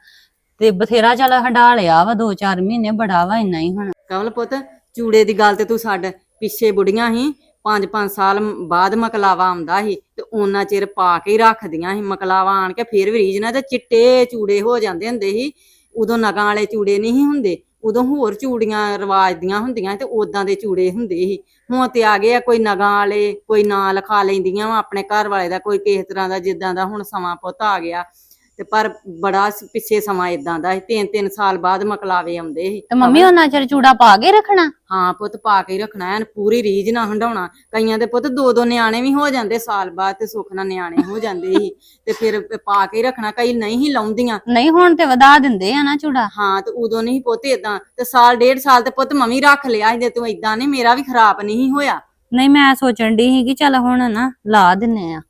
ਤੇ ਬਥੇਰਾ ਚੱਲ ਹੰਡਾ ਲਿਆ ਵਾ 2-4 ਮਹੀਨੇ ਬੜਾ ਵਾ ਇੰਨਾ ਹੀ ਹੁਣ। ਕਮਲ ਪੁੱਤ, ਚੂੜੇ ਦੀ ਗੱਲ ਤੇ ਤੂੰ ਛੱਡ। ਪਿੱਛੇ ਬੁੜੀਆਂ ਸੀ 5-5 ਸਾਲ ਬਾਅਦ ਮਕਲਾਵਾ ਆਉਂਦਾ ਸੀ, ਤੇ ਉਹਨਾਂ ਚਿਰ ਪਾ ਕੇ ਹੀ ਰੱਖਦੀਆਂ ਸੀ ਮਕਲਾਵਾ ਆਣ ਕੇ, ਫੇਰ ਵੀ ਰੀਝ ਤੇ ਚਿੱਟੇ ਚੂੜੇ ਹੋ ਜਾਂਦੇ ਹੁੰਦੇ ਸੀ। ਉਦੋਂ ਨਗਾਂ ਵਾਲੇ ਚੂੜੇ ਨਹੀਂ ਹੁੰਦੇ। ਉਦੋਂ ਹੋਰ ਚੂੜੀਆਂ ਰਿਵਾਜ ਦੀਆਂ ਹੁੰਦੀਆਂ ਤੇ ਉਦਾਂ ਦੇ ਚੂੜੇ ਹੁੰਦੇ ਸੀ। ਹੁਣ ਤੇ ਆ ਗਏ ਆ, ਕੋਈ ਨਗਾਂ ਵਾਲੇ, ਕੋਈ ਨਾਂ ਲਿਖਾ ਲੈਂਦੀਆਂ ਵਾ, ਆਪਣੇ ਘਰ ਵਾਲੇ ਦਾ ਕੋਈ ਕਿਸੇ ਤਰ੍ਹਾਂ ਦਾ, ਜਿੱਦਾਂ ਦਾ ਹੁਣ ਸਮਾਂ ਪੁੱਤ ਆ ਗਿਆ। ਤੇ ਪਰ ਬੜਾ ਸ- ਪਿੱਛੇ ਸਮਾਂ ਇਦਾਂ ਦਾ ਸੀ ਤਿੰਨ ਤਿੰਨ ਸਾਲ ਬਾਅਦ ਮਕਲਾਵੇ ਆਉਂਦੇ ਸੀ। ਤੇ ਮੰਮੀ ਉਹਨਾਂ ਚਿਰ ਚੂੜਾ ਪਾ ਕੇ ਰੱਖਣਾ? ਹਾਂ ਪੁੱਤ ਪਾ ਕੇ ਹੀ ਰੱਖਣਾ ਐਨ ਪੂਰੀ ਰੀਝ ਨਾ ਹੰਡਾਉਣਾ ਕਈਆਂ ਦੇ ਪੁੱਤ ਦੋ ਦੋ ਨਿਆਣੇ ਵੀ ਹੋ ਜਾਂਦੇ ਸਾਲ ਬਾਅਦ ਤੇ ਸੁੱਖ ਨਾਲ ਨਿਆਣੇ ਹੋ ਜਾਂਦੇ ਸੀ। ਤੇ ਫਿਰ ਪਾ ਕੇ ਹੀ ਰੱਖਣਾ ਕਈ ਨਹੀਂ ਹੀ ਲਾਉਂਦੀਆਂ। ਨਹੀਂ ਹੁਣ ਤੇ ਵਧਾ ਦਿੰਦੇ ਆ ਨਾ ਚੂੜਾ। ਹਾਂ ਤੇ ਉਦੋਂ ਨਹੀਂ ਪੁੱਤ ਇਦਾਂ ਤੇ ਸਾਲ ਡੇਢ ਸਾਲ ਤੇ ਪੁੱਤ ਮਮੀ ਰੱਖ ਲਿਆ ਸੀ ਜੇ ਤੂੰ ਇਦਾਂ ਨਹੀਂ ਮੇਰਾ ਵੀ ਖਰਾਬ ਨਹੀਂ ਹੋਇਆ। ਨਹੀਂ ਮੈਂ ਸੋਚਣ ਦੀ ਸੀ ਕਿ ਚੱਲ ਹੁਣ ਨਾ ਲਾ ਦਿੰਨੇ ਆ।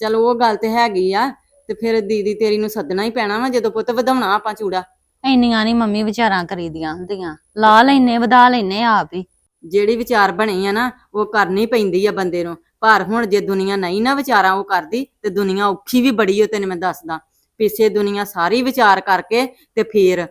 ਚਲੋ ਉਹ ਗੱਲ ਤੇ ਹੈਗੀ ਆ। ਤੇ ਫਿਰ ਦੀਦੀ ਤੇਰੀ ਨੂੰ ਸੱਦਣਾ ਹੀ ਪੈਣਾ ਵਾ ਜਦੋਂ ਪੁੱਤ ਵਧਾਉਣਾ ਆਪਾਂ ਚੂੜਾ। ਇੰਨੀਆਂ ਨਹੀਂ ਮੰਮੀ ਵਿਚਾਰਾਂ ਕਰੀਦੀਆਂ ਹੁੰਦੀਆਂ। ਲਾ ਲੈਨੇ ਵਧਾ ਲੈਨੇ ਆਪ ਹੀ। ਜਿਹੜੀ ਵਿਚਾਰ ਬਣੀ ਆ ਨਾ ਉਹ ਕਰਨੀ ਪੈਂਦੀ ਆ ਬੰਦੇ ਨੂੰ। ਪਰ ਹੁਣ ਜੇ ਦੁਨੀਆ ਨਹੀਂ ਨਾ ਵਿਚਾਰਾਂ ਉਹ ਕਰਦੀ ਤੇ ਦੁਨੀਆ ਔਖੀ ਵੀ ਬੜੀ ਓ ਤੈਨੂੰ ਮੈਂ ਦੱਸਦਾ। ਪਿੱਛੇ ਦੁਨੀਆ ਸਾਰੀ ਵਿਚਾਰ ਕਰਕੇ ਤੇ ਫੇਰ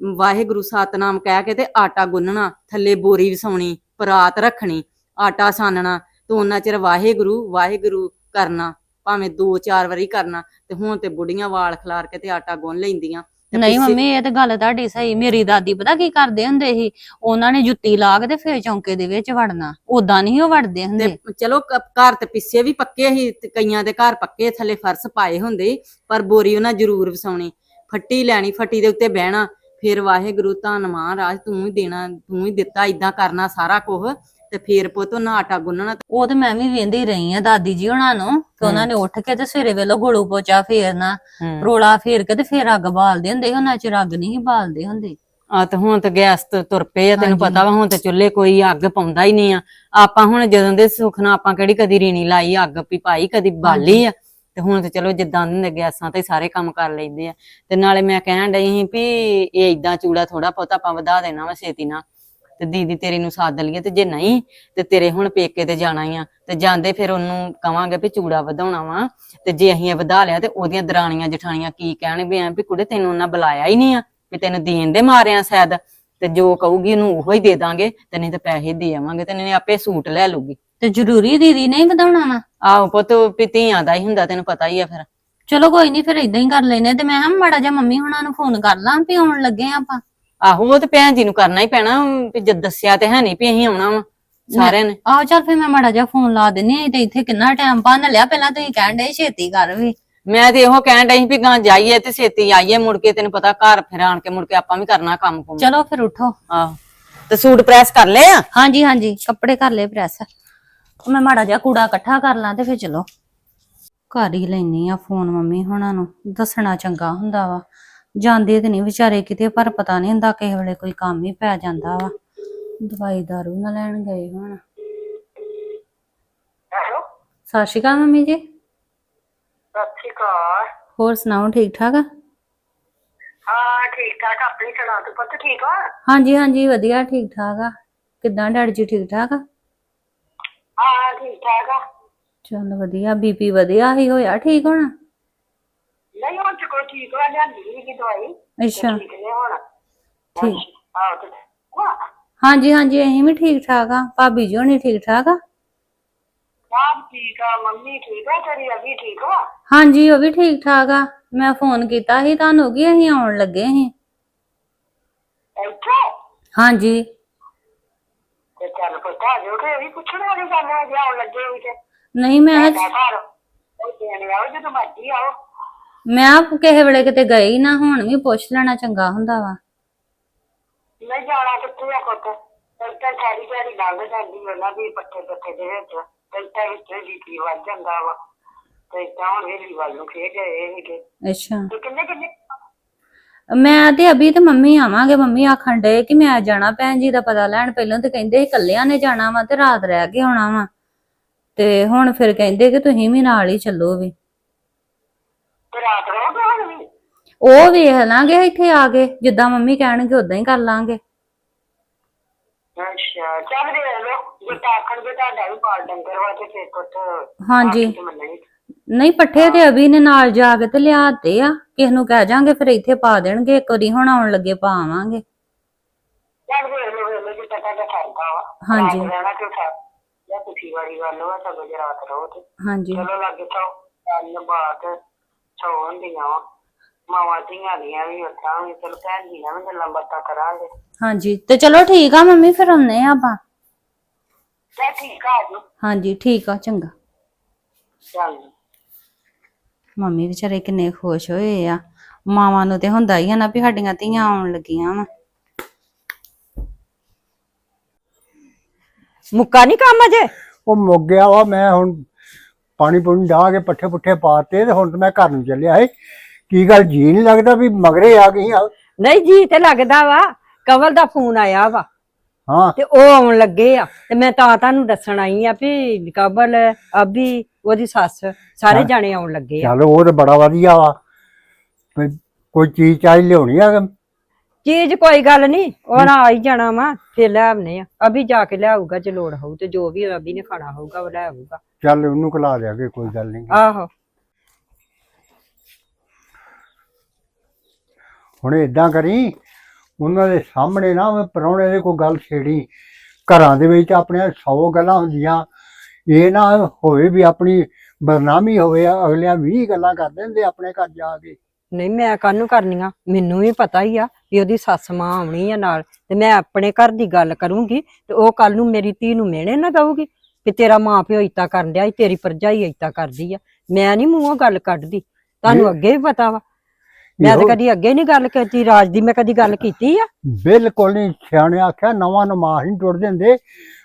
ਵਾਹਿਗੁਰੂ ਸਤਨਾਮ ਕਹਿ ਕੇ ਤੇ ਆਟਾ ਗੁੰਨਣਾ ਥੱਲੇ ਬੋਰੀ ਵਸਾਉਣੀ ਪਰਾਤ ਰੱਖਣੀ ਆਟਾ ਸਾਨਣਾ ਤੇ ਉਹਨਾਂ ਚਿਰ ਵਾਹਿਗੁਰੂ ਵਾਹਿਗੁਰੂ ਕਰਨਾ। ਭਾਵੇਂ ਦੋ ਚਾਰ ਵਾਰੀ ਕਰਨਾ ਤੇ ਹੁਣ ਤੇ ਬੁੜੀਆਂ ਵਾਲ ਖਲਾਰ ਕੇ ਤੇ ਆਟਾ ਗੁੰਨ ਲੈਂਦੀਆਂ। ਤੇ ਨਹੀਂ ਪਿੱਛੇ- ਮੰਮੀ ਇਹ ਤੇ ਗੱਲ ਤੁਹਾਡੀ ਸਹੀ। ਮੇਰੀ ਦਾਦੀ ਪਤਾ ਕੀ ਕਰਦੇ ਹੁੰਦੇ ਸੀ? ਉਹਨਾਂ ਨੇ ਜੁੱਤੀ ਲਾ ਕੇ ਤੇ ਫੇਰ ਚੌਂਕੇ ਦੇ ਵਿੱਚ ਵੜਨਾ। ਉਦਾਂ ਨਹੀਂ ਉਹ ਵੜਦੇ ਹੁੰਦੇ। ਤੇ ਚਲੋ ਕ- ਘਰ ਤੇ ਪਿੱਛੇ ਵੀ ਪੱਕੇ ਸੀ ਤੇ ਕਈਆਂ ਦੇ ਘਰ ਪੱਕੇ ਥੱਲੇ ਫਰਸ਼ ਪਾਏ ਹੁੰਦੇ ਪਰ ਬੋਰੀ ਉਹਨਾਂ ਜ਼ਰੂਰ ਵਸਾਉਣੀ। ਫੱਟੀ ਲੈਣੀ ਫੱਟੀ ਦੇ ਉੱਤੇ ਬਹਿਣਾ। ਫਿਰ ਵਾਹਿਗੁਰੂ ਧੰਨ ਮਹਾਰਾਜ ਤੂੰ ਹੀ ਦੇਣਾ ਤੂੰ ਹੀ ਦਿੱਤਾ ਇਦਾਂ ਕਰਨਾ ਸਾਰਾ ਕੁਝ ਤੇ ਫੇਰ ਪੁੱਤ ਉਹਨਾਂ ਆਟਾ ਗੁੰਨਣਾ ਉਹ ਤੇ ਮੈਂ ਵੀ ਵੇਂਦੀ ਰਹੀ ਆ ਦਾਦੀ ਜੀ ਉਹਨਾਂ ਨੂੰ ਕਿ ਉਹਨਾਂ ਨੇ ਉੱਠ ਕੇ ਤੇ ਸਵੇਰੇ ਵੇਲੇ ਗੋਲੂ ਪੋਚਾ ਫੇਰਨਾ ਰੋਲਾ ਫੇਰ ਕੇ ਤੇ ਫੇਰ ਅੱਗ ਬਾਲਦੇ ਹੁੰਦੇ ਸੀ ਉਹਨਾਂ ਚ ਅੱਗ ਨਹੀਂ ਸੀ ਬਾਲਦੇ ਹੁੰਦੇ। ਆ ਤੇ ਹੁਣ ਤੇ ਗੈਸ ਤੇ ਤੁਰ ਪਏ ਆ ਤੈਨੂੰ। ਪਤਾ ਵਾ ਹੁਣ ਤੇ ਚੁੱਲ੍ਹੇ ਕੋਈ ਅੱਗ ਪਾਉਂਦਾ ਹੀ ਨਹੀਂ ਆ। ਆਪਾਂ ਹੁਣ ਜਦੋਂ ਦੇ ਸੁੱਖ ਨਾਲ ਆਪਾਂ ਕਿਹੜੀ ਕਦੀ ਰੀਣੀ ਲਾਈ ਅੱਗ ਵੀ ਪਾਈ ਕਦੀ ਬਾਲੀ ਆ ਤੇ ਹੁਣ ਤੇ ਚਲੋ ਜਿੱਦਾਂ ਦੇ ਗੈਸਾਂ ਤੇ ਸਾਰੇ ਕੰਮ ਕਰ ਲੈਂਦੇ ਆ। ਤੇ ਨਾਲੇ ਮੈਂ ਕਹਿਣ ਡਈ ਸੀ ਵੀ ਇਹ ਇਦਾਂ ਚੂੜਾ ਥੋੜਾ ਬਹੁਤਾ ਆਪਾਂ ਵਧਾ ਦੇਣਾ ਵਾ ਛੇਤੀ ਨਾਲ। ਤੇ ਦੀਦੀ ਤੇਰੀ ਨੂੰ ਸਾਧ ਲਈਏ ਤੇ ਜੇ ਨਹੀਂ ਤੇ ਤੇਰੇ ਹੁਣ ਪੇਕੇ ਤੇ ਜਾਣਾ ਹੀ ਆ। ਤੇ ਜਾਂਦੇ ਫਿਰ ਉਹਨੂੰ ਕਵਾਂਗੇ ਵੀ ਚੂੜਾ ਵਧਾਉਣਾ ਵਾ ਤੇ ਜੇ ਅਸੀਂ ਇਹ ਵਧਾ ਲਿਆ ਤੇ ਉਹਦੀਆਂ ਦਰਾਣੀਆਂ ਜਠਾਣੀਆਂ ਕੀ ਕਹਿਣਗੇ ਆ ਵੀ ਕੁੜੇ ਤੈਨੂੰ ਉਹਨਾਂ ਬੁਲਾਇਆ ਹੀ ਨਹੀਂ ਆ ਵੀ ਤੈਨੂੰ ਦੇਣ ਦੇ ਮਾਰਿਆ ਸ਼ਾਇਦ। ਤੇ ਜੋ ਕਹੂਗੀ ਉਹਨੂੰ ਉਹੋ ਹੀ ਦੇ ਦਾਂਗੇ ਤੇ ਨਹੀਂ ਤੇ ਪੈਸੇ ਦੇ ਆਵਾਂਗੇ ਤੇ ਨਹੀਂ ਆਪੇ ਸੂਟ ਲੈ ਲੂਗੀ ਤੇ ਜ਼ਰੂਰੀ ਦੀਦੀ ਨਹੀਂ ਵਧਾਉਣਾ ਵਾ? ਆਹੋ ਪੁੱਤ ਵੀ ਧੀਆਂ ਦਾ ਹੀ ਹੁੰਦਾ ਤੈਨੂੰ ਪਤਾ ਹੀ ਆ ਫਿਰ। ਚਲੋ ਕੋਈ ਨਹੀਂ ਫਿਰ ਇਦਾਂ ਹੀ ਕਰ ਲੈਨੇ ਤੇ ਮੈਂ ਕਿਹਾ ਮਾੜਾ ਜਿਹਾ ਮੰਮੀ ਹੁਣਾਂ ਨੂੰ ਫੋਨ ਕਰ ਲਾਂ ਵੀ ਆਉਣ ਲੱਗੇ ਆਪਾਂ। ਆਹੋ ਉਹ ਤੇ ਭੈਣ ਜੀ ਨੂੰ ਕਰਨਾ ਹੀ ਪੈਣਾ ਵੀ ਜਦ ਦੱਸਿਆ ਤੇ ਹੈ ਨਹੀਂ ਵੀ ਅਸੀਂ ਆਉਣਾ ਵਾ ਸਾਰਿਆਂ ਨੇ। ਆਹੋ ਚੱਲ ਫਿਰ ਮੈਂ ਮਾੜਾ ਜਿਹਾ ਫੋਨ ਲਾ ਦਿੰਨੀ ਆ ਤੇ ਇੱਥੇ ਕਿੰਨਾ ਟਾਈਮ ਭੰਨ ਲਿਆ ਪਹਿਲਾਂ ਤੁਸੀਂ ਕਹਿਣ ਡਏ ਛੇਤੀ ਕਰ ਵੀ। ਮੈਂ ਤੇ ਇਹੋ ਕਹਿਣ ਡਈ ਸੀ ਵੀ ਗਾਂ ਜਾਈਏ ਤੇ ਛੇਤੀ ਆਈਏ ਮੁੜ ਕੇ ਤੈਨੂੰ ਪਤਾ ਘਰ ਫਿਰ ਆਣ ਕੇ ਮੁੜ ਕੇ ਆਪਾਂ ਵੀ ਕਰਨਾ ਕੰਮ ਕੁਮ। ਚਲੋ ਫਿਰ ਉਠੋ। ਆਹੋ ਤੇ ਸੂਟ ਪ੍ਰੈਸ ਕਰ ਲਏ ਆ? ਹਾਂਜੀ ਹਾਂਜੀ ਕੱਪੜੇ ਕਰ ਲਏ ਪ੍ਰੈਸ। ਮੈਂ ਮਾੜਾ ਜਿਹਾ ਕੂੜਾ ਇਕੱਠਾ ਕਰ ਲਾਂ ਤੇ ਫਿਰ ਚਲੋ। ਕਰ ਹੀ ਲੈਣੀ ਆ ਫੋਨ ਮੰਮੀ ਹੁਣਾਂ ਨੂੰ ਦੱਸਣਾ ਚੰਗਾ ਹੁੰਦਾ ਵਾ। ਜਾਂਦੇ ਤੇ ਨਹੀਂ ਵਿਚਾਰੇ ਕਿਤੇ ਪਰ ਪਤਾ ਨਹੀਂ ਹੁੰਦਾ ਕਿਸੇ ਵੇਲੇ ਕੋਈ ਕੰਮ ਹੀ ਪੈ ਜਾਂਦਾ ਵਾ। ਦਵਾਈ ਦਾਰੂ ਨਾ ਲੈਣ ਗਏ ਹੁਣ। ਸਤਿ ਸ਼੍ਰੀ ਅਕਾਲ ਮੰਮੀ ਜੀ। ਸਤਿ ਸ਼੍ਰੀ ਅਕਾਲ। ਹੋਰ ਸੁਣਾਓ ਠੀਕ ਠਾਕ ਆ? ਹਾਂ ਠੀਕ ਠਾਕ ਆਪਣੀ ਸੁਣਾ ਤੂੰ ਪੁੱਤ ਠੀਕ ਆ ਹਾਂਜੀ ਹਾਂਜੀ ਵਧੀਆ ਠੀਕ ਠਾਕ ਆ। ਕਿੱਦਾਂ ਡੈਡੀ ਜੀ ਠੀਕ ਠਾਕ ਆ? ਹਾਂ ਠੀਕ ਠਾਕ ਆ। ਚਲ ਵਧੀਆ ਬੀਪੀ ਵਧੀਆ ਹੀ ਹੋਇਆ ਠੀਕ ਹੋਣਾ? ਨਹੀਂ ਹੁਣ ਤੇ ਕੋਈ ਠੀਕ ਆ ਲਿਆਂਦੀ ਨਹੀਂ ਕਿ ਦਵਾਈ। ਅੱਛਾ। ਠੀਕ ਨੇ ਹੁਣ। ਠੀਕ। ਆਹ ਤੇ ਵਾਹ ਹਾਂਜੀ ਹਾਂਜੀ ਅਸੀਂ ਵੀ ਠੀਕ ਠਾਕ ਆ। ਭਾਬੀ ਜੀ ਹੋਣੀ ਠੀਕ ਠਾਕ ਆ? ਸਭ ਠੀਕ ਆ ਮੰਮੀ ਠੀਕ ਆ ਤੇਰੀ ਅਭੀ ਠੀਕ ਆ ਹਾਂਜੀ ਉਹ ਵੀ ਠੀਕ ਠਾਕ ਆ। ਮੈਂ ਫੋਨ ਕੀਤਾ ਸੀ ਤੁਹਾਨੂੰ ਕਿ ਅਸੀਂ ਆਉਣ ਲੱਗੇ ਸੀ? ਇੱਥੇ? ਹਾਂਜੀ। ਤੇ ਚੱਲ ਪੁੱਤਾ ਜੋ ਕਿ ਇਹ ਵੀ ਪੁੱਛਣ ਵਾਲੀ ਗੱਲ ਹੈ ਜੇ ਆਉਣ ਲੱਗੇ ਤੇ। ਨਹੀਂ ਮੈਂ ਮੈਂ ਘਰ। ਉਹ ਦੇਣ ਆਓ ਜਦੋਂ ਮਰਜ਼ੀ ਆਓ। ਮੈਂ ਆਪ ਕਿਸੇ ਵੇਲੇ ਕਿਤੇ ਗਈ ਹੀ ਨਾ ਹੁਣ ਵੀ ਪੁੱਛ ਲੈਣਾ ਚੰਗਾ ਹੁੰਦਾ ਵਾ। ਨਹੀਂ ਜਾਣਾ ਕਿੱਥੇ ਆ ਪੁੱਤ? ਤੇ ਸਾਰੀ ਦਿਹਾੜੀ ਲੰਘ ਜਾਂਦੀ ਉਹਨਾਂ ਦੀ ਪੱਠੇ ਪੱਠੇ ਦੇ ਵਿੱਚ। ਤੇ ਤਾਂ ਵਿੱਚ ਲੀਤੀ ਵੱਜ ਜਾਂਦਾ ਵਾ। ਤੇ ਤਾਂ ਹੁਣ ਇਹ ਵੱਲ ਨੂੰ ਖੇ ਗਏ ਸੀਗੇ। ਅੱਛਾ। ਤੇ ਕਿੰਨੇ ਕਿੰਨੇ ਮੈਂ ਤੇ ਅਭੀ ਤੇ ਮੰਮੀ ਆਵਾਂਗੇ। ਮੰਮੀ ਆਖਣ ਡਏ ਕਿ ਮੈਂ ਜਾਣਾ ਭੈਣ ਜੀ ਦਾ ਪਤਾ ਲੈਣ। ਪਹਿਲਾਂ ਤੇ ਕਹਿੰਦੇ ਸੀ ਇਕੱਲਿਆਂ ਨੇ ਜਾਣਾ ਵਾ ਤੇ ਰਾਤ ਰਹਿ ਕੇ ਆਉਣਾ ਵਾ। ਤੇ ਹੁਣ ਫਿਰ ਕਹਿੰਦੇ ਕਿ ਤੁਸੀਂ ਵੀ ਨਾਲ ਹੀ ਚੱਲੋ ਵੀ। ਰਾਤ ਰਹੋਗੇ ਹੁਣ ਵੀ। ਉਹ ਵੇਖ ਲਾਂਗੇ ਇੱਥੇ ਆ ਕੇ ਜਿੱਦਾਂ ਮੰਮੀ ਕਹਿਣਗੇ ਉਦਾਂ ਹੀ ਕਰ ਲਾਂਗੇ। ਅੱਛਾ ਚੱਲ ਵੇਖ ਲਓ ਜੇ ਤਾਂ ਆਖਣਗੇ ਤੁਹਾਡਾ ਵੀ ਪਾਲ ਡੰਗਰ ਵਾ ਤੇ ਫਿਰ ਪੁੱਤ ਹਾਂਜੀ। ਨਹੀਂ ਪੱਠੇ ਤੇ ਅਭੀ ਨੇ ਨਾਲ ਜਾ ਕੇ ਤੇ ਲਿਆਤੇ ਆ। ਕਿਸ ਨੂੰ ਕਹਿ ਜਾਾਂਗੇ ਫਿਰ ਇੱਥੇ ਪਾ ਦੇਣਗੇ ਇੱਕ ਵਾਰੀ ਹੁਣ ਆਉਣ ਲੱਗੇ ਪਾ ਆਵਾਂਗੇ ਚੱਲ ਵੇਖ ਲਓ ਵੇਖ ਲਓ ਜੇ ਪਤਾ ਤਾਂ ਠਰਦਾ ਵਾ। ਹਾਂਜੀ। ਰਹਿਣਾ ਜਾਂ ਗੱਲ ਵਾ ਸਗੋਂ ਜੇ ਰਾਤ ਰਹੋ ਤੇ। ਹਾਂਜੀ। ਚਲੋ ਲੱਗੇ ਤਾਂ ਗੱਲ ਬਾਤ। ਸੌ ਹੁੰਦੀਆਂ ਵਾ। ਮਾਵਾਂ ਧੀਆਂ ਦੀਆਂ ਵੀ ਉੱਠਾਂ ਵੀ ਚਲੋ ਭੈਣ ਜੀ ਨਾਲ ਵੀ ਗੱਲਾਂ ਬਾਤਾਂ ਕਰਾਂਗੇ। ਹਾਂਜੀ ਤੇ ਚਲੋ ਠੀਕ ਆ ਮੰਮੀ ਫਿਰ ਆਉਂਦੇ ਆ ਆਪਾਂ। ਚੱਲ ਠੀਕ ਆ ਆਜੋ। ਹਾਂਜੀ ਠੀਕ ਆ ਚੰਗਾ। ਚੱਲ। ਮੰਮੀ ਵਿਚਾਰੇ ਕਿੰਨੇ ਖੁਸ਼ ਹੋਏ ਆ। ਮਾਵਾਂ ਨੂੰ ਤੇ ਹੁੰਦਾ ਹੀ ਆ ਨਾ ਵੀ ਸਾਡੀਆਂ ਧੀਆਂ ਆਉਣ ਲੱਗੀਆਂ ਵਾ। ਮੁੱਕਾ ਨਹੀਂ ਕੰਮ ਅਜੇ? ਉਹ ਮੁੱਕ ਗਿਆ ਵਾ ਮੈਂ ਹੁਣ ਪਾਣੀ ਪੂਣੀ ਡਾਹ ਕੇ ਪੱਠੇ ਪੁੱਠੇ ਪਾਤੇ ਤੇ ਹੁਣ ਤੇ ਮੈਂ ਘਰ ਨੂੰ ਚੱਲਿਆ ਏ ਕੀ ਗੱਲ ਜੀ ਨਹੀਂ ਲੱਗਦਾ ਵੀ ਮਗਰੇ ਆ ਗਈ ਆ? ਨਹੀਂ ਜੀ ਤੇ ਲੱਗਦਾ ਵਾ ਕਵਲ ਦਾ ਫੋਨ ਆਇਆ ਵਾ। ਹਾਂ। ਤੇ ਉਹ ਆਉਣ ਲੱਗੇ ਆ। ਤੇ ਮੈਂ ਤਾਂ ਤੁਹਾਨੂੰ ਦੱਸਣ ਆਈ ਆ ਵੀ ਕਬਲ ਅਭੀ ਉਹਦੀ ਸੱਸ ਸਾਰੇ। ਜਾਣੇ ਆਉਣ ਲੱਗੇ ਆ। ਚਲੋ ਉਹ ਤੇ ਬੜਾ ਵਧੀਆ ਵਾ। ਵੀ ਕੋਈ ਚੀਜ਼ ਚਾਹੀ ਲਿਆਉਣੀ ਆ? ਚੀਜ਼ ਕੋਈ ਗੱਲ ਨਹੀਂ ਉਹ ਨਾ ਆਈ ਜਾਣਾ ਵਾ ਫਿਰ ਲੈ ਆਉਨੇ ਆ। ਅਭੀ ਜਾ ਕੇ ਲਿਆਊਗਾ ਜੇ ਲੋੜ ਹੋਊ ਤੇ ਜੋ ਵੀ ਅਭੀ ਨੇ ਖਾਣਾ ਹੋਊਗਾ ਉਹ ਲੈ ਆਊਗਾ। ਚੱਲ ਉਹਨੂੰ ਕਲਾ ਦਿਆਂਗੇ ਕੋਈ ਗੱਲ ਨਹੀਂ। ਆਹੋ। ਹੁਣ ਏਦਾਂ ਕਰੀ ਉਹਨਾਂ ਦੇ ਸਾਹਮਣੇ ਨਾ ਮੈਂ ਪਰੌਣੇ ਦੇ ਕੋਈ ਗੱਲ ਛੇੜੀ। ਘਰਾਂ ਦੇ ਵਿੱਚ ਆਪਣੇ 100 ਗੱਲਾਂ ਹੁੰਦੀਆਂ। ਇਹ ਨਾ ਹੋਵੇ ਵੀ ਆਪਣੀ ਬਦਨਾਮੀ ਹੋਵੇ ਅਗਲਿਆਂ 20 ਗੱਲਾਂ ਕਰ ਦਿੰਦੇ ਆਪਣੇ ਘਰ ਜਾ ਕੇ। ਨਹੀਂ ਮੈਂ ਕਾਹਨੂੰ ਕਰਨੀਆਂ ਮੈਨੂੰ ਵੀ ਪਤਾ ਹੀ ਆ ਵੀ ਉਹਦੀ ਸੱਸ ਮਾਂ ਆਉਣੀ ਆ ਨਾਲ ਤੇ ਮੈਂ ਆਪਣੇ ਘਰ ਦੀ ਗੱਲ ਕਰੂੰਗੀ ਤੇ ਉਹ ਕੱਲ ਨੂੰ ਮੇਰੀ ਧੀ ਨੂੰ ਮਿਹਣੇ ਨਾ ਦਊਗੀ ਕਿ ਤੇਰਾ ਮਾਂ ਪਿਓ ਇਤਾ ਕਰਨ ਡਿਆ ਸੀ, ਤੇਰੀ ਪਰਜਾਈ ਇਤਾ ਕਰਦੀ ਆ। ਮੈਂ ਨਹੀਂ ਮੂੰਹੋਂ ਗੱਲ ਕੱਢਦੀ। ਤੁਹਾਨੂੰ ਅੱਗੇ ਵੀ ਪਤਾ ਵਾ। ਮੈਂ ਤਾਂ ਕਦੀ ਅੱਗੇ ਨਹੀਂ ਗੱਲ ਕੀਤੀ ਰਾਜ ਦੀ ਮੈਂ ਕਦੀ ਗੱਲ ਕੀਤੀ ਆ? ਬਿਲਕੁਲ ਨਹੀਂ ਸਿਆਣੇ ਆਖਿਆ ਨਵਾਂ ਨਮਾਜ਼ ਨਹੀਂ ਟੁੱਟ ਦਿੰਦੇ